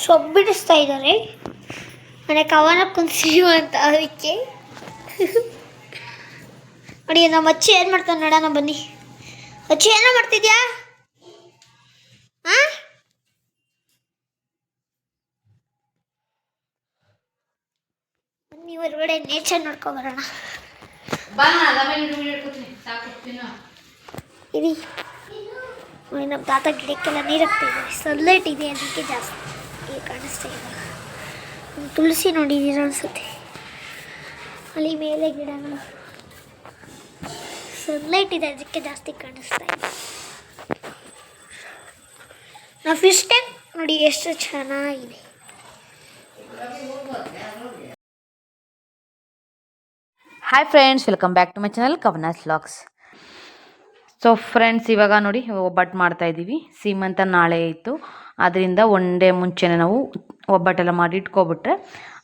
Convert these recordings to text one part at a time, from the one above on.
ಸೊಪ್ಪು ಬಿಡಿಸ್ತಾ ಇದ್ದಾರೆ. ಮನೆ ಕವನ ಕುಂತೀವಿ ಅಂತ ಅದಕ್ಕೆ. ನೋಡಿ ನಮ್ಮ ಅಚ್ಚಿ ಏನು ಮಾಡ್ತಾನೆ ನೋಡೋಣ ಬನ್ನಿ. ಅಚ್ಚಿ ಏನೋ ಮಾಡ್ತಿದ್ಯಾ? ಆ? ಬನ್ನಿ ಹೊರಗಡೆ ನೇಚರ್ ನೋಡ್ಕೊಬರೋಣ ಇರಿ. ನಮ್ಮ ತಾತ ಗಿಡಕ್ಕೆಲ್ಲ ನೀರು ಹಾಕ್ತಿದ್ದೀವಿ ಸನ್ಲೈಟ್ ಇದೆ ಅದಕ್ಕೆ ಜಾಸ್ತಿ. ಈಗ ಕಾಣಿಸ್ತಾ ಇಲ್ಲ. ತುಳಸಿ ನೋಡಿದ್ದೀರ ಅನಿಸುತ್ತೆ. ಅಲ್ಲಿ ಮೇಲೆ ಗಿಡಗಳು. ಸನ್ಲೈಟ್ ಇದೆ, ಅದಕ್ಕೆ ಜಾಸ್ತಿ ಕಾಣಿಸ್ತಾ ಇದೆ ನಾವು ಫಿಶ್ ಟ್ಯಾಂಕ್ ನೋಡಿ ಎಷ್ಟು ಚೆನ್ನಾಗಿದೆ. Hi friends welcome back to my channel Kavana's vlogs so friends ಇವಾಗ ನೋಡಿ, ಒಬ್ಬಟ್ಟು ಮಾಡ್ತಾಯಿದ್ದೀವಿ ಸೀಮಂತ ನಾಳೆ ಇತ್ತು. ಅದರಿಂದ ಒನ್ ಡೇ ಮುಂಚೆನೇ ನಾವು ಒಬ್ಬಟ್ಟೆಲ್ಲ ಮಾಡಿ ಇಟ್ಕೊಬಿಟ್ರೆ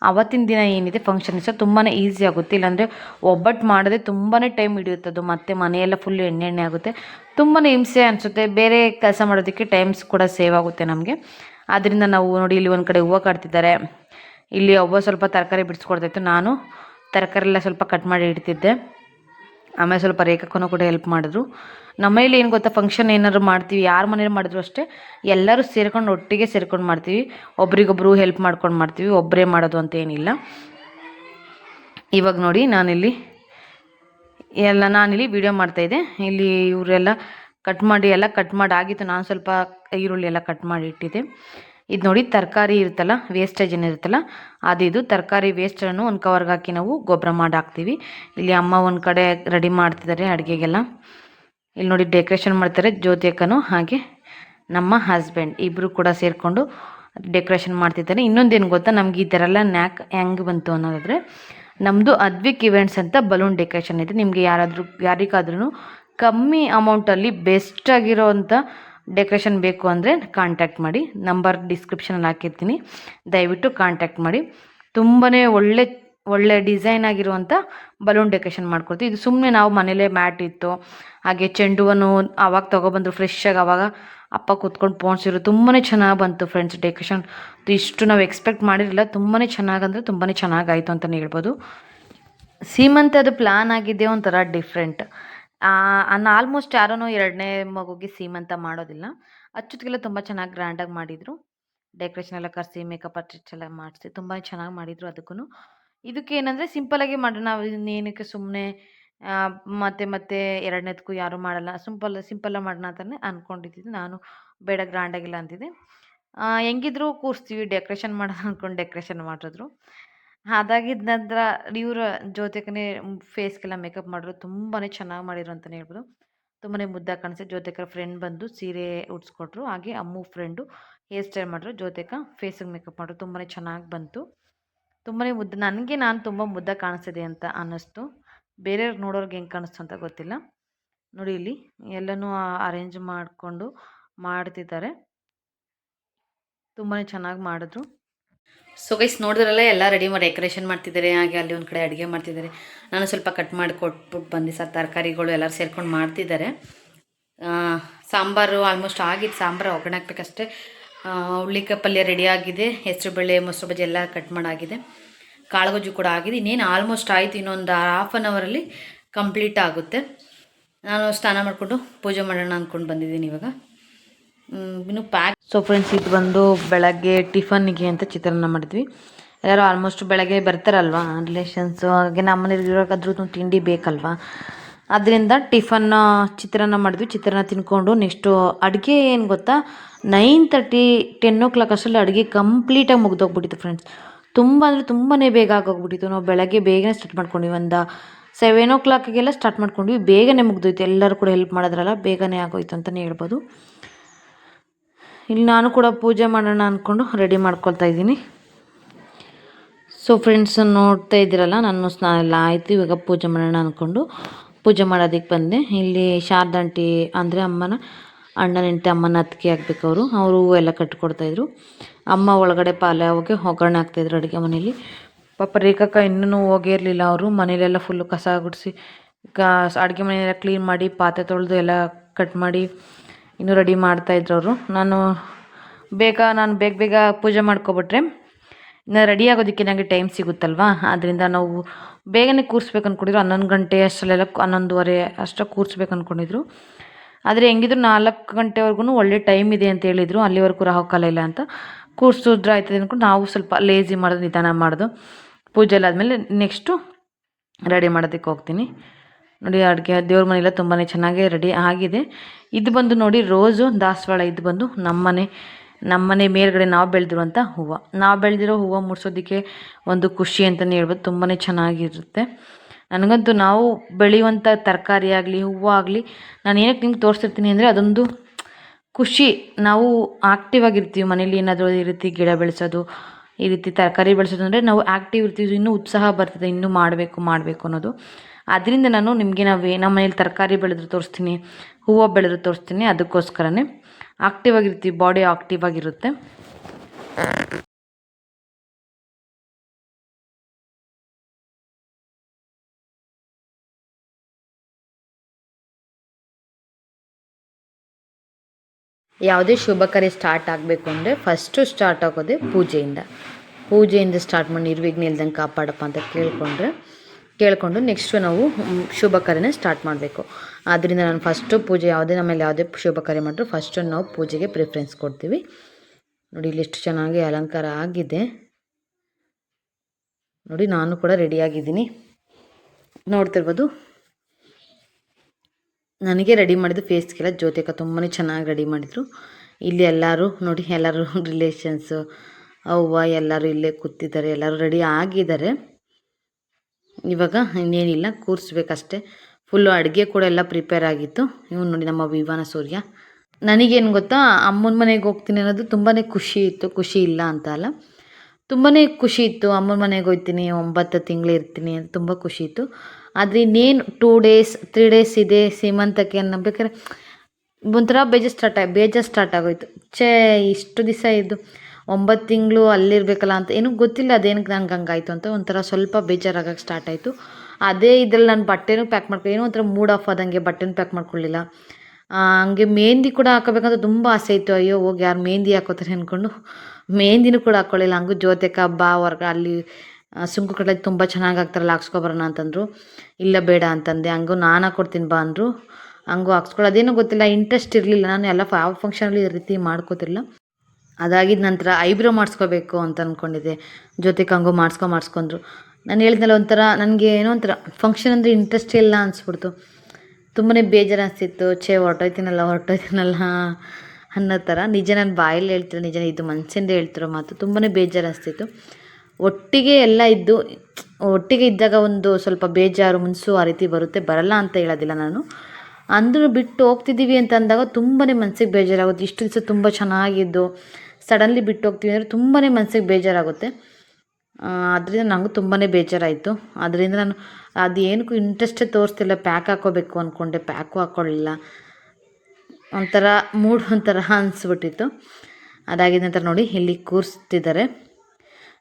ಅವತ್ತಿನ ದಿನ ಏನಿದೆ ಫಂಕ್ಷನ್ ಸಹ ತುಂಬಾ ಈಸಿ ಆಗುತ್ತೆ. ಇಲ್ಲಾಂದರೆ ಒಬ್ಬಟ್ಟು ಮಾಡಿದ್ರೆ ತುಂಬಾ ಟೈಮ್ ಹಿಡಿಯುತ್ತೆ ಅದು. ಮತ್ತು ಮನೆಯೆಲ್ಲ ಫುಲ್ ಎಣ್ಣೆ ಎಣ್ಣೆ ಆಗುತ್ತೆ. ತುಂಬಾ ಹಿಂಸೆ ಅನಿಸುತ್ತೆ. ಬೇರೆ ಕೆಲಸ ಮಾಡೋದಕ್ಕೆ ಟೈಮ್ಸ್ ಕೂಡ ಸೇವ್ ಆಗುತ್ತೆ ನಮಗೆ. ಆದ್ದರಿಂದ ನಾವು ನೋಡಿ ಇಲ್ಲಿ ಒಂದು ಕಡೆ ಹೂವು ಕಾಡ್ತಿದ್ದಾರೆ. ಇಲ್ಲಿ ಒಬ್ಬ ಸ್ವಲ್ಪ ತರಕಾರಿ ಬಿಡಿಸ್ಕೊಡ್ತಾಯಿತ್ತು ನಾನು ತರಕಾರಿ ಎಲ್ಲ ಸ್ವಲ್ಪ ಕಟ್ ಮಾಡಿ ಇಡ್ತಿದ್ದೆ. ಆಮೇಲೆ ಸ್ವಲ್ಪ ರೇಖಕ್ಕೂ ಕೂಡ ಹೆಲ್ಪ್ ಮಾಡಿದ್ರು. ನಮ್ಮ ಮನೇಲಿ ಏನು ಗೊತ್ತಾ ಫಂಕ್ಷನ್ ಏನಾದ್ರು ಮಾಡ್ತೀವಿ, ಯಾರ ಮನೇಲಿ ಮಾಡಿದ್ರು ಅಷ್ಟೇ, ಎಲ್ಲರೂ ಸೇರ್ಕೊಂಡು ಒಟ್ಟಿಗೆ ಸೇರ್ಕೊಂಡು ಮಾಡ್ತೀವಿ. ಒಬ್ರಿಗೊಬ್ರು ಹೆಲ್ಪ್ ಮಾಡ್ಕೊಂಡು ಮಾಡ್ತೀವಿ ಒಬ್ಬರೇ ಮಾಡೋದು ಅಂತ ಏನಿಲ್ಲ. ಇವಾಗ ನೋಡಿ, ನಾನಿಲ್ಲಿ ಎಲ್ಲ ನಾನಿಲ್ಲಿ ವಿಡಿಯೋ ಮಾಡ್ತಾಯಿದ್ದೆ ಇಲ್ಲಿ ಇವರೆಲ್ಲ ಕಟ್ ಮಾಡಿ, ಎಲ್ಲ ಕಟ್ ಮಾಡಿ ಆಗಿತ್ತು. ನಾನು ಸ್ವಲ್ಪ ಈರುಳ್ಳಿ ಎಲ್ಲ ಕಟ್ ಮಾಡಿ ಇಟ್ಟಿದ್ದೆ. ಇದು ನೋಡಿ ತರಕಾರಿ ಇರುತ್ತಲ್ಲ ವೇಸ್ಟೇಜ್ ಏನಿರುತ್ತಲ್ಲ ಅದಿದು ತರಕಾರಿ ವೇಸ್ಟನ್ನು ಒಂದು ಕವರ್ಗೆ ಹಾಕಿ ನಾವು ಗೊಬ್ಬರ ಮಾಡಿ ಹಾಕ್ತೀವಿ. ಇಲ್ಲಿ ಅಮ್ಮ ಒಂದು ಕಡೆ ರೆಡಿ ಮಾಡ್ತಿದ್ದಾರೆ ಅಡುಗೆಗೆಲ್ಲ. ಇಲ್ಲಿ ನೋಡಿ ಡೆಕೋರೇಷನ್ ಮಾಡ್ತಾರೆ ಜ್ಯೋತಿ ಅಕ್ಕನು ಹಾಗೆ ನಮ್ಮ ಹಸ್ಬೆಂಡ್ ಇಬ್ಬರು ಕೂಡ ಸೇರಿಕೊಂಡು ಡೆಕೋರೇಷನ್ ಮಾಡ್ತಿದ್ದಾರೆ. ಇನ್ನೊಂದೇನು ಗೊತ್ತಾ, ನಮ್ಗೆ ಈ ಥರ ಎಲ್ಲ ನ್ಯಾಕ್ ಹೆಂಗೆ ಬಂತು ಅನ್ನೋದಾದರೆ ನಮ್ಮದು ಅದ್ವಿಕ್ ಇವೆಂಟ್ಸ್ ಅಂತ ಬಲೂನ್ ಡೆಕೋರೇಷನ್ ಇದೆ ನಿಮಗೆ ಯಾರಾದರೂ ಯಾರಿಗಾದ್ರೂ ಕಮ್ಮಿ ಅಮೌಂಟಲ್ಲಿ ಬೆಸ್ಟ್ ಆಗಿರೋವಂಥ ಡೆಕೋರೇಷನ್ ಬೇಕು ಅಂದರೆ ಕಾಂಟ್ಯಾಕ್ಟ್ ಮಾಡಿ, ನಂಬರ್ ಡಿಸ್ಕ್ರಿಪ್ಷನಲ್ಲಿ ಹಾಕಿರ್ತೀನಿ. ದಯವಿಟ್ಟು ಕಾಂಟ್ಯಾಕ್ಟ್ ಮಾಡಿ. ತುಂಬಾ ಒಳ್ಳೆ ಒಳ್ಳೆ ಡಿಸೈನ್ ಆಗಿರುವಂಥ ಬಲೂನ್ ಡೆಕೋರೇಷನ್ ಮಾಡ್ಕೊಡ್ತೀವಿ. ಇದು ಸುಮ್ಮನೆ ನಾವು ಮನೇಲೇ ಮ್ಯಾಟ್ ಇತ್ತು, ಹಾಗೆ ಚೆಂಡುವನ್ನು ಆವಾಗ ತೊಗೊಬಂದ್ರು ಫ್ರೆಶ್ಶಾಗಿ ಆವಾಗ ಅಪ್ಪ ಕೂತ್ಕೊಂಡು ಪೋಣಿಸಿದ್ರು ತುಂಬಾ ಚೆನ್ನಾಗಿ ಬಂತು ಫ್ರೆಂಡ್ಸ್ ಡೆಕೋರೇಷನ್ ಇಷ್ಟು ನಾವು ಎಕ್ಸ್ಪೆಕ್ಟ್ ಮಾಡಿರಲಿಲ್ಲ ತುಂಬಾ ಚೆನ್ನಾಗಂದರೆ ತುಂಬಾ ಚೆನ್ನಾಗಾಯಿತು ಅಂತಲೇ ಹೇಳ್ಬೋದು. ಸೀಮಂತದ ಪ್ಲ್ಯಾನ್ ಆಗಿದೆ ಒಂಥರ ಡಿಫ್ರೆಂಟ್ ನಾನು ಆಲ್ಮೋಸ್ಟ್ ಯಾರೂ ಎರಡನೇ ಮಗುಗೆ ಸೀಮಂತ ಮಾಡೋದಿಲ್ಲ. ಅಚ್ಚುತ್ತಿಗೆಲ್ಲ ತುಂಬ ಚೆನ್ನಾಗಿ ಗ್ರ್ಯಾಂಡಾಗಿ ಮಾಡಿದರು. ಡೆಕೋರೇಷನ್ ಎಲ್ಲ ಕರೆಸಿ, ಮೇಕಪ್ ಆರ್ಟಿಸ್ಟ್ ಎಲ್ಲ ಮಾಡಿಸಿ ತುಂಬ ಚೆನ್ನಾಗಿ ಮಾಡಿದರು ಅದಕ್ಕೂ ಇದಕ್ಕೆ ಏನಂದರೆ ಸಿಂಪಲಾಗಿ ಮಾಡೋಣ ನಾವು ಇನ್ನೇನಕ್ಕೆ ಸುಮ್ಮನೆ ಮತ್ತೆ ಮತ್ತೆ ಎರಡನೇದಕ್ಕೂ ಯಾರೂ ಮಾಡಲ್ಲ. ಸಿಂಪಲ್ ಸಿಂಪಲ್ಲಾಗಿ ಮಾಡೋಣ ಅಂತಲೇ ಅಂದ್ಕೊಂಡಿದ್ದಿದ್ದು ನಾನು ಬೇಡ ಗ್ರ್ಯಾಂಡಾಗಿಲ್ಲ ಅಂತಿದ್ದೆ. ಹೆಂಗಿದ್ರು ಕೂರಿಸ್ತೀವಿ, ಡೆಕೋರೇಷನ್ ಮಾಡೋಣ ಅಂದ್ಕೊಂಡು ಡೆಕೋರೇಷನ್ ಮಾಡಿದ್ರು. ಅದಾಗಿದ್ದ ನಂತರ ಇವರ ಜ್ಯೋತಿಕನೇ ಫೇಸ್ಗೆಲ್ಲ ಮೇಕಪ್ ಮಾಡಿದ್ರು. ತುಂಬಾ ಚೆನ್ನಾಗಿ ಮಾಡಿದ್ರು ಅಂತಲೇ ಹೇಳ್ಬೋದು. ತುಂಬಾ ಮುದ್ದ ಕಾಣಿಸ್ತು ಜ್ಯೋತಿಕರ ಫ್ರೆಂಡ್ ಬಂದು ಸೀರೆ ಉಡ್ಸ್ಕೊಟ್ರು. ಹಾಗೆ ಅಮ್ಮು ಫ್ರೆಂಡು ಹೇರ್ ಸ್ಟೈಲ್ ಮಾಡಿದ್ರು. ಜ್ಯೋತಿಕ ಫೇಸಿಗೆ ಮೇಕಪ್ ಮಾಡಿದ್ರು. ತುಂಬಾ ಚೆನ್ನಾಗಿ ಬಂತು. ತುಂಬಾ ಮುದ್ದು, ನನಗೆ ನಾನು ತುಂಬ ಮುದ್ದ ಕಾಣಿಸ್ತಿದೆ ಅಂತ ಅನ್ನಿಸ್ತು. ಬೇರೆಯವ್ರು ನೋಡೋರ್ಗೆ ಹೆಂಗೆ ಕಾಣಿಸ್ತು ಅಂತ ಗೊತ್ತಿಲ್ಲ. ನೋಡಿ ಇಲ್ಲಿ ಎಲ್ಲನೂ ಅರೇಂಜ್ ಮಾಡಿಕೊಂಡು ಮಾಡ್ತಿದ್ದಾರೆ. ತುಂಬಾ ಚೆನ್ನಾಗಿ ಮಾಡಿದ್ರು. ಸೊ ಗೈಸ್ ನೋಡಿದ್ರಲ್ಲ ಎಲ್ಲ ರೆಡಿ ಮಾಡಿ ಡೆಕೋರೇಷನ್ ಮಾಡ್ತಿದ್ದಾರೆ. ಹಾಗೆ ಅಲ್ಲಿ ಒಂದು ಕಡೆ ಅಡುಗೆ ಮಾಡ್ತಿದ್ದಾರೆ. ನಾನು ಸ್ವಲ್ಪ ಕಟ್ ಮಾಡಿ ಕೊಟ್ಬಿಟ್ಟು ಬಂದು ಸರ್. ತರಕಾರಿಗಳು ಎಲ್ಲರೂ ಸೇರ್ಕೊಂಡು ಮಾಡ್ತಿದ್ದಾರೆ. ಸಾಂಬಾರು ಆಲ್ಮೋಸ್ಟ್ ಆಗಿದ್ದು ಸಾಂಬಾರು ಒಗ್ಗರಣೆ ಹಾಕ್ಬೇಕಷ್ಟೇ ಆ, ಹುಳ್ಳಿಕಾಯಿ ಪಲ್ಯ ರೆಡಿ ಆಗಿದೆ. ಹೆಸರು ಬೇಳೆ ಮೊಸರು ಬಜ್ಜಿ ಎಲ್ಲ ಕಟ್ ಮಾಡಾಗಿದೆ ಕಾಳುಗೊಜ್ಜು ಕೂಡ ಆಗಿದೆ. ಇನ್ನೇನು ಆಲ್ಮೋಸ್ಟ್ ಆಯಿತು ಇನ್ನೊಂದು ಹಾಫ್ ಆನ್ ಅವರಲ್ಲಿ ಕಂಪ್ಲೀಟ್ ಆಗುತ್ತೆ. ನಾನು ಸ್ನಾನ ಮಾಡಿಕೊಂಡು ಪೂಜೆ ಮಾಡೋಣ ಅಂದ್ಕೊಂಡು ಬಂದಿದ್ದೀನಿ ಇವಾಗ. ಇನ್ನು ಪ್ಯಾಕ್ ಸೊ ಫ್ರೆಂಡ್ಸ್ ಇದು ಬಂದು ಬೆಳಗ್ಗೆ ಟಿಫನ್ನಿಗೆ ಅಂತ ಚಿತ್ರಾನ್ನ ಮಾಡಿದ್ವಿ. ಎಲ್ಲರೂ ಆಲ್ಮೋಸ್ಟ್ ಬೆಳಗ್ಗೆ ಬರ್ತಾರಲ್ವಾ ರಿಲೇಷನ್ಸು ಹಾಗೆ ನಮ್ಮನೇಲಿ ಇರೋಕ್ಕಾದ್ರೂ ತಿಂಡಿ ಬೇಕಲ್ವಾ? ಅದರಿಂದ ಟಿಫನ್, ಚಿತ್ರಾನ್ನ ಮಾಡಿದ್ವಿ. ಚಿತ್ರಾನ್ನ ತಿನ್ಕೊಂಡು ನೆಕ್ಸ್ಟು ಅಡುಗೆ ಏನು ಗೊತ್ತಾ? Nine thirty ten o'clock ಅಷ್ಟರಲ್ಲಿ ಅಡುಗೆ ಕಂಪ್ಲೀಟಾಗಿ ಮುಗ್ದೋಗ್ಬಿಟ್ಟಿತ್ತು ಫ್ರೆಂಡ್ಸ್ ತುಂಬ ಅಂದರೆ ತುಂಬಾ ಬೇಗ ಆಗೋಗ್ಬಿಟ್ಟಿತ್ತು. ನಾವು ಬೆಳಗ್ಗೆ ಬೇಗನೆ ಸ್ಟಾರ್ಟ್ ಮಾಡ್ಕೊಂಡ್ವಿ. ಒಂದು ಸೆವೆನ್ ಓ ಕ್ಲಾಕಿಗೆಲ್ಲ ಸ್ಟಾರ್ಟ್ ಮಾಡ್ಕೊಂಡ್ವಿ. ಬೇಗನೆ ಮುಗ್ದೋಯ್ತು. ಎಲ್ಲರೂ ಕೂಡ ಹೆಲ್ಪ್ ಮಾಡೋದ್ರಲ್ಲ, ಬೇಗನೆ ಆಗೋಯ್ತು ಅಂತಲೇ ಹೇಳ್ಬೋದು. ಇಲ್ಲಿ ನಾನು ಕೂಡ ಪೂಜೆ ಮಾಡೋಣ ಅಂದ್ಕೊಂಡು ರೆಡಿ ಮಾಡ್ಕೊಳ್ತಾ ಇದ್ದೀನಿ. ಸೊ ಫ್ರೆಂಡ್ಸ್ ನೋಡ್ತಾ ಇದ್ದೀರಲ್ಲ, ನಾನು ಸ್ನಾನ ಎಲ್ಲ ಆಯಿತು, ಇವಾಗ ಪೂಜೆ ಮಾಡೋಣ ಅಂದ್ಕೊಂಡು ಪೂಜೆ ಮಾಡೋದಕ್ಕೆ ಬಂದೆ. ಇಲ್ಲಿ ಶಾರದಾಂಟಿ ಅಂದರೆ ಅಮ್ಮನ, ಅಣ್ಣನ ಹೆಂಡತಿ ಅಮ್ಮನ ಅತ್ತಿಗೆ ಹಾಕ್ಬೇಕು ಅವರು. ಅವರು ಹೂವು ಎಲ್ಲ ಕಟ್ಕೊಡ್ತಾಯಿದ್ರು ಅಮ್ಮ ಒಳಗಡೆ ಪಾಲ್ಯವ್ಗೆ ಒಗ್ಗರಣೆ ಹಾಕ್ತಾಯಿದ್ರು ಅಡುಗೆ ಮನೇಲಿ ಪಾಪ ರೇಖಕ್ಕ ಇನ್ನೂ ಹೋಗೇ ಇರಲಿಲ್ಲ ಅವರು. ಮನೇಲೆಲ್ಲ ಫುಲ್ಲು ಕಸ ಗುಡಿಸಿ, ಕ ಅಡುಗೆ ಮನೆಯೆಲ್ಲ ಕ್ಲೀನ್ ಮಾಡಿ, ಪಾತ್ರೆ ತೊಳೆದು ಎಲ್ಲ ಕಟ್ ಮಾಡಿ ಇನ್ನೂ ರೆಡಿ ಮಾಡ್ತಾಯಿದ್ರು ಅವರು. ನಾನು ಬೇಗ ನಾನು ಬೇಗ ಬೇಗ ಪೂಜೆ ಮಾಡ್ಕೊಬಿಟ್ರೆ ಇನ್ನು ರೆಡಿ ಆಗೋದಕ್ಕೆ ನನಗೆ ಟೈಮ್ ಸಿಗುತ್ತಲ್ವಾ? ಆದ್ದರಿಂದ ನಾವು ಬೇಗನೆ ಕೂರಿಸ್ಬೇಕು ಅಂದ್ಕೊಂಡಿದ್ರು ಹನ್ನೊಂದು ಗಂಟೆ ಅಷ್ಟರಲ್ಲೆಲ್ಲ ಹನ್ನೊಂದುವರೆ ಅಷ್ಟೇ ಕೂರಿಸ್ಬೇಕು ಅಂದ್ಕೊಂಡಿದ್ರು ಆದರೆ ಹೆಂಗಿದ್ರು ನಾಲ್ಕು ಗಂಟೆವರೆಗೂ ಒಳ್ಳೆ ಟೈಮ್ ಇದೆ ಅಂತ ಹೇಳಿದರು. ಅಲ್ಲಿವರೆಗೂ ರಾಹುಕಾಲ ಇಲ್ಲ ಅಂತ ಕೂರಿಸಿದ್ರೆ ಆಯ್ತದೆ ಅಂದ್ಕೊಂಡು ನಾವು ಸ್ವಲ್ಪ ಲೇಜಿ ಮಾಡೋದು, ನಿಧಾನ ಮಾಡೋದು. ಪೂಜೆ ಎಲ್ಲ ಆದಮೇಲೆ ನೆಕ್ಸ್ಟು ರೆಡಿ ಮಾಡೋದಕ್ಕೆ ಹೋಗ್ತೀನಿ. ನೋಡಿ, ಅಡುಗೆ ದೇವ್ರ ಮನೆಯೆಲ್ಲ ತುಂಬಾ ಚೆನ್ನಾಗೇ ರೆಡಿ ಆಗಿದೆ. ಇದು ಬಂದು ನೋಡಿ ರೋಸು ದಾಸವಾಳ ಇದು ಬಂದು ನಮ್ಮನೆ ನಮ್ಮನೆ ಮೇಲ್ಗಡೆ ನಾವು ಬೆಳೆದಿರುವಂಥ ಹೂವು. ನಾವು ಬೆಳೆದಿರೋ ಹೂವು ಮುಡ್ಸೋದಕ್ಕೆ ಒಂದು ಖುಷಿ ಅಂತಲೇ ಹೇಳ್ಬೋದು ತುಂಬಾ ಚೆನ್ನಾಗಿರುತ್ತೆ. ನನಗಂತೂ ನಾವು ಬೆಳೆಯುವಂಥ ತರಕಾರಿ ಆಗಲಿ, ಹೂವು ಆಗಲಿ, ನಾನು ಏನಕ್ಕೆ ನಿಮ್ಗೆ ತೋರಿಸ್ತಿರ್ತೀನಿ ಅಂದರೆ ಅದೊಂದು ಖುಷಿ. ನಾವು ಆ್ಯಕ್ಟಿವ್ ಆಗಿರ್ತೀವಿ, ಮನೇಲಿ ಏನಾದರೂ ಈ ರೀತಿ ಗಿಡ ಬೆಳೆಸೋದು, ಈ ರೀತಿ ತರಕಾರಿ ಬೆಳೆಸೋದು ಅಂದರೆ ನಾವು ಆ್ಯಕ್ಟಿವ್ ಇರ್ತೀವಿ ಇನ್ನೂ ಉತ್ಸಾಹ ಬರ್ತದೆ, ಇನ್ನೂ ಮಾಡಬೇಕು ಮಾಡಬೇಕು ಅನ್ನೋದು. ಅದರಿಂದ ನಾನು ನಿಮಗೆ ನಾವು ನಮ್ಮ ಮನೇಲಿ ತರಕಾರಿ ಬೆಳೆದ್ರು ತೋರಿಸ್ತೀನಿ, ಹೂವು ಬೆಳೆದ್ರು ತೋರಿಸ್ತೀನಿ, ಅದಕ್ಕೋಸ್ಕರನೇ ಆಕ್ಟಿವ್ ಆಗಿರ್ತೀವಿ ಬಾಡಿ ಆಕ್ಟಿವ್ ಆಗಿರುತ್ತೆ. ಯಾವುದೇ ಶುಭ ಕಾರ್ಯ ಸ್ಟಾರ್ಟ್ ಆಗಬೇಕು ಅಂದರೆ ಫಸ್ಟು ಸ್ಟಾರ್ಟ್ ಆಗೋದೇ ಪೂಜೆಯಿಂದ. ಪೂಜೆಯಿಂದ ಸ್ಟಾರ್ಟ್ ಮಾಡಿ ನಿರ್ವಿಘ್ನ ಇಲ್ದಂಗೆ ಕಾಪಾಡಪ್ಪ ಅಂತ ಕೇಳಿಕೊಂಡ್ರೆ ಕೇಳಿಕೊಂಡು ನೆಕ್ಸ್ಟು ನಾವು ಶುಭ ಕಾರ್ಯನ ಸ್ಟಾರ್ಟ್ ಮಾಡಬೇಕು. ಆದ್ದರಿಂದ ನಾನು ಫಸ್ಟು ಪೂಜೆ ಯಾವುದೇ ನಮ್ಮಲ್ಲಿ ಯಾವುದೇ ಶುಭ ಕಾರ್ಯ ಮಾಡಿದ್ರು ಫಸ್ಟು ನಾವು ಪೂಜೆಗೆ ಪ್ರಿಫರೆನ್ಸ್ ಕೊಡ್ತೀವಿ. ನೋಡಿ ಇಲ್ಲಿ ಎಷ್ಟು ಚೆನ್ನಾಗಿ ಅಲಂಕಾರ ಆಗಿದೆ. ನೋಡಿ ನಾನು ಕೂಡ ರೆಡಿಯಾಗಿದ್ದೀನಿ ನೋಡ್ತಿರ್ಬೋದು? ನನಗೆ ರೆಡಿ ಮಾಡಿದ್ದು ಫೇಸ್ಗೆಲ್ಲ ಜ್ಯೋತಿಕ ತುಂಬಾ ಚೆನ್ನಾಗಿ ರೆಡಿ ಮಾಡಿದರು. ಇಲ್ಲಿ ಎಲ್ಲರೂ, ನೋಡಿ ಎಲ್ಲರೂ ರಿಲೇಷನ್ಸು ಅವ್ವ ಎಲ್ಲರೂ ಇಲ್ಲೇ ಕೂತಿದ್ದಾರೆ, ಎಲ್ಲರೂ ರೆಡಿ ಆಗಿದ್ದಾರೆ. ಇವಾಗ ಇನ್ನೇನಿಲ್ಲ, ಕೂರಿಸ್ಬೇಕಷ್ಟೇ. ಫುಲ್ಲು ಅಡುಗೆ ಕೂಡ ಎಲ್ಲ ಪ್ರಿಪೇರ್ ಆಗಿತ್ತು. ಇವನು ನೋಡಿ ನಮ್ಮ ವಿವಾನ ಸೂರ್ಯ. ನನಗೇನು ಗೊತ್ತಾ, ಅಮ್ಮನ ಮನೆಗೆ ಹೋಗ್ತೀನಿ ಅನ್ನೋದು ತುಂಬಾ ಖುಷಿ ಇತ್ತು. ಖುಷಿ ಇಲ್ಲ ಅಂತ ಅಲ್ಲ. ತುಂಬಾ ಖುಷಿ ಇತ್ತು. ಅಮ್ಮನ ಮನೆಗೆ ಹೋಗ್ತೀನಿ ಒಂಬತ್ತು ತಿಂಗಳು ಇರ್ತೀನಿ ಅಂತ ತುಂಬ ಖುಷಿ ಇತ್ತು. ಆದರೆ ಇನ್ನೇನು ಟೂ ಡೇಸ್ ತ್ರೀ ಡೇಸ್ ಇದೆ ಸೀಮಂತಕ್ಕೆ ಅನ್ನಬೇಕಾದ್ರೆ ಒಂಥರ ಬೇಜ ಸ್ಟಾರ್ಟ್ ಆಗಿ ಬೇಜಾರು ಸ್ಟಾರ್ಟ್ ಆಗೋಯ್ತು. ಛೇ, ಇಷ್ಟು ದಿವಸ ಇದ್ದು. ಒಂಬತ್ತು ತಿಂಗಳು ಅಲ್ಲಿರ್ಬೇಕಲ್ಲ ಅಂತ ಏನೂ ಗೊತ್ತಿಲ್ಲ, ಅದೇನಕ್ಕೆ ನಂಗೆ ಹಂಗಾಯ್ತು ಅಂತ ಒಂಥರ ಸ್ವಲ್ಪ ಬೇಜಾರಾಗಕ್ಕೆ ಸ್ಟಾರ್ಟ್ ಆಯಿತು. ಅದೇ ಇದ್ರಲ್ಲಿ ನಾನು ಬಟ್ಟೆನೂ ಪ್ಯಾಕ್ ಮಾಡ್ಕೊ, ಏನೋ ಒಂಥರ ಮೂಡ್ ಆಫ್ ಆದಂಗೆ ಬಟ್ಟೆನೂ ಪ್ಯಾಕ್ ಮಾಡ್ಕೊಳ್ಳಿಲ್ಲ ಹಂಗೆ ಮೆಹಂದಿ ಕೂಡ ಹಾಕೋಬೇಕಂತ ತುಂಬ ಆಸೆ ಇತ್ತು. ಅಯ್ಯೋ, ಹೋಗಿ ಯಾರು ಮೆಹಂದಿ ಹಾಕೋತಾರೆ ಅಂದ್ಕೊಂಡು ಮೆಹಂದಿನೂ ಕೂಡ ಹಾಕ್ಕೊಳ್ಳಿಲ್ಲ ಹಂಗೂ ಜ್ಯೋತಿಕ, ಬಾ, ಹೊರ್ಗ ಅಲ್ಲಿ ಸುಂಕು ಕಡಲೆ ತುಂಬ ಚೆನ್ನಾಗಿ ಹಾಕ್ತಾರಲ್ಲ ಹಾಕ್ಸ್ಕೊಬರೋಣ ಅಂತಂದರು. ಇಲ್ಲ ಬೇಡ ಅಂತಂದೆ. ಹಂಗೂ ನಾನು ಹಾಕ್ಕೊಡ್ತೀನಿ ಬಾ ಅಂದರು. ಹಂಗೂ ಹಾಕ್ಸ್ಕೊಳ್ಳೋದೇನೂ ಗೊತ್ತಿಲ್ಲ ಇಂಟ್ರೆಸ್ಟ್ ಇರಲಿಲ್ಲ. ನಾನು ಎಲ್ಲ ಯಾವ ಫಂಕ್ಷನಲ್ಲಿ ಈ ರೀತಿ ಮಾಡ್ಕೋತಿರಲಿಲ್ಲ. ಅದಾಗಿದ್ದ ನಂತರ ಐಬ್ರೋ ಮಾಡಿಸ್ಕೋಬೇಕು ಅಂತ ಅಂದ್ಕೊಂಡಿದ್ದೆ ಜೊತೆಗೆ ಹಂಗೂ ಮಾಡಿಸ್ಕೊ ಮಾಡಿಸ್ಕೊಂಡ್ರು. ನಾನು ಹೇಳಿದ್ನಲ್ಲ ಒಂಥರ ನನಗೆ ಏನೋ ಒಂಥರ ಫಂಕ್ಷನ್ ಅಂದರೆ ಇಂಟ್ರೆಸ್ಟ್ ಇಲ್ಲ ಅನಿಸ್ಬಿಡ್ತು. ತುಂಬಾ ಬೇಜಾರು ಅನಿಸ್ತಿತ್ತು. ಛೇ, ಹೊರಟೋಯ್ತೀನಲ್ಲ ಹೊರಟೋಯ್ತೀನಲ್ಲ ಅನ್ನೋ ಥರ. ನಿಜ ನಾನು ಬಾಯಲ್ಲಿ ಹೇಳ್ತಿರೋ, ನಿಜ ಇದು ಮನಸ್ಸಿಂದ ಹೇಳ್ತಿರೋ ಮಾತು ತುಂಬಾ ಬೇಜಾರು ಅನಿಸ್ತಿತ್ತು. ಒಟ್ಟಿಗೆ ಎಲ್ಲ ಇದ್ದು, ಒಟ್ಟಿಗೆ ಇದ್ದಾಗ ಒಂದು ಸ್ವಲ್ಪ ಬೇಜಾರು, ಮುನ್ಸು ಆ ರೀತಿ ಬರುತ್ತೆ. ಬರಲ್ಲ ಅಂತ ಹೇಳೋದಿಲ್ಲ ನಾನು. ಅಂದರೂ ಬಿಟ್ಟು ಹೋಗ್ತಿದ್ದೀವಿ ಅಂತ ಅಂದಾಗ ತುಂಬಾ ಮನಸ್ಸಿಗೆ ಬೇಜಾರಾಗುತ್ತೆ. ಇಷ್ಟು ದಿವಸ ತುಂಬ ಚೆನ್ನಾಗಿದ್ದು. ಸಡನ್ಲಿ ಬಿಟ್ಟು ಹೋಗ್ತೀವಿ ಅಂದರೆ ತುಂಬಾ ಮನಸ್ಸಿಗೆ ಬೇಜಾರಾಗುತ್ತೆ. ಅದರಿಂದ ನನಗೂ ತುಂಬಾ ಬೇಜಾರಾಯಿತು. ಅದರಿಂದ ನಾನು ಅದು ಏನಕ್ಕೂ ಇಂಟ್ರೆಸ್ಟೇ ತೋರಿಸ್ತಿಲ್ಲ ಪ್ಯಾಕ್ ಹಾಕೋಬೇಕು ಅಂದ್ಕೊಂಡೆ ಪ್ಯಾಕು ಹಾಕ್ಕೊಳ್ಳಿಲ್ಲ ಒಂಥರ ಮೂಡ್ ಒಂಥರ ಅನಿಸ್ಬಿಟ್ಟಿತ್ತು. ಅದಾಗಿದ ನಂತರ ನೋಡಿ, ಇಲ್ಲಿ ಕೂರಿಸ್ತಿದ್ದಾರೆ.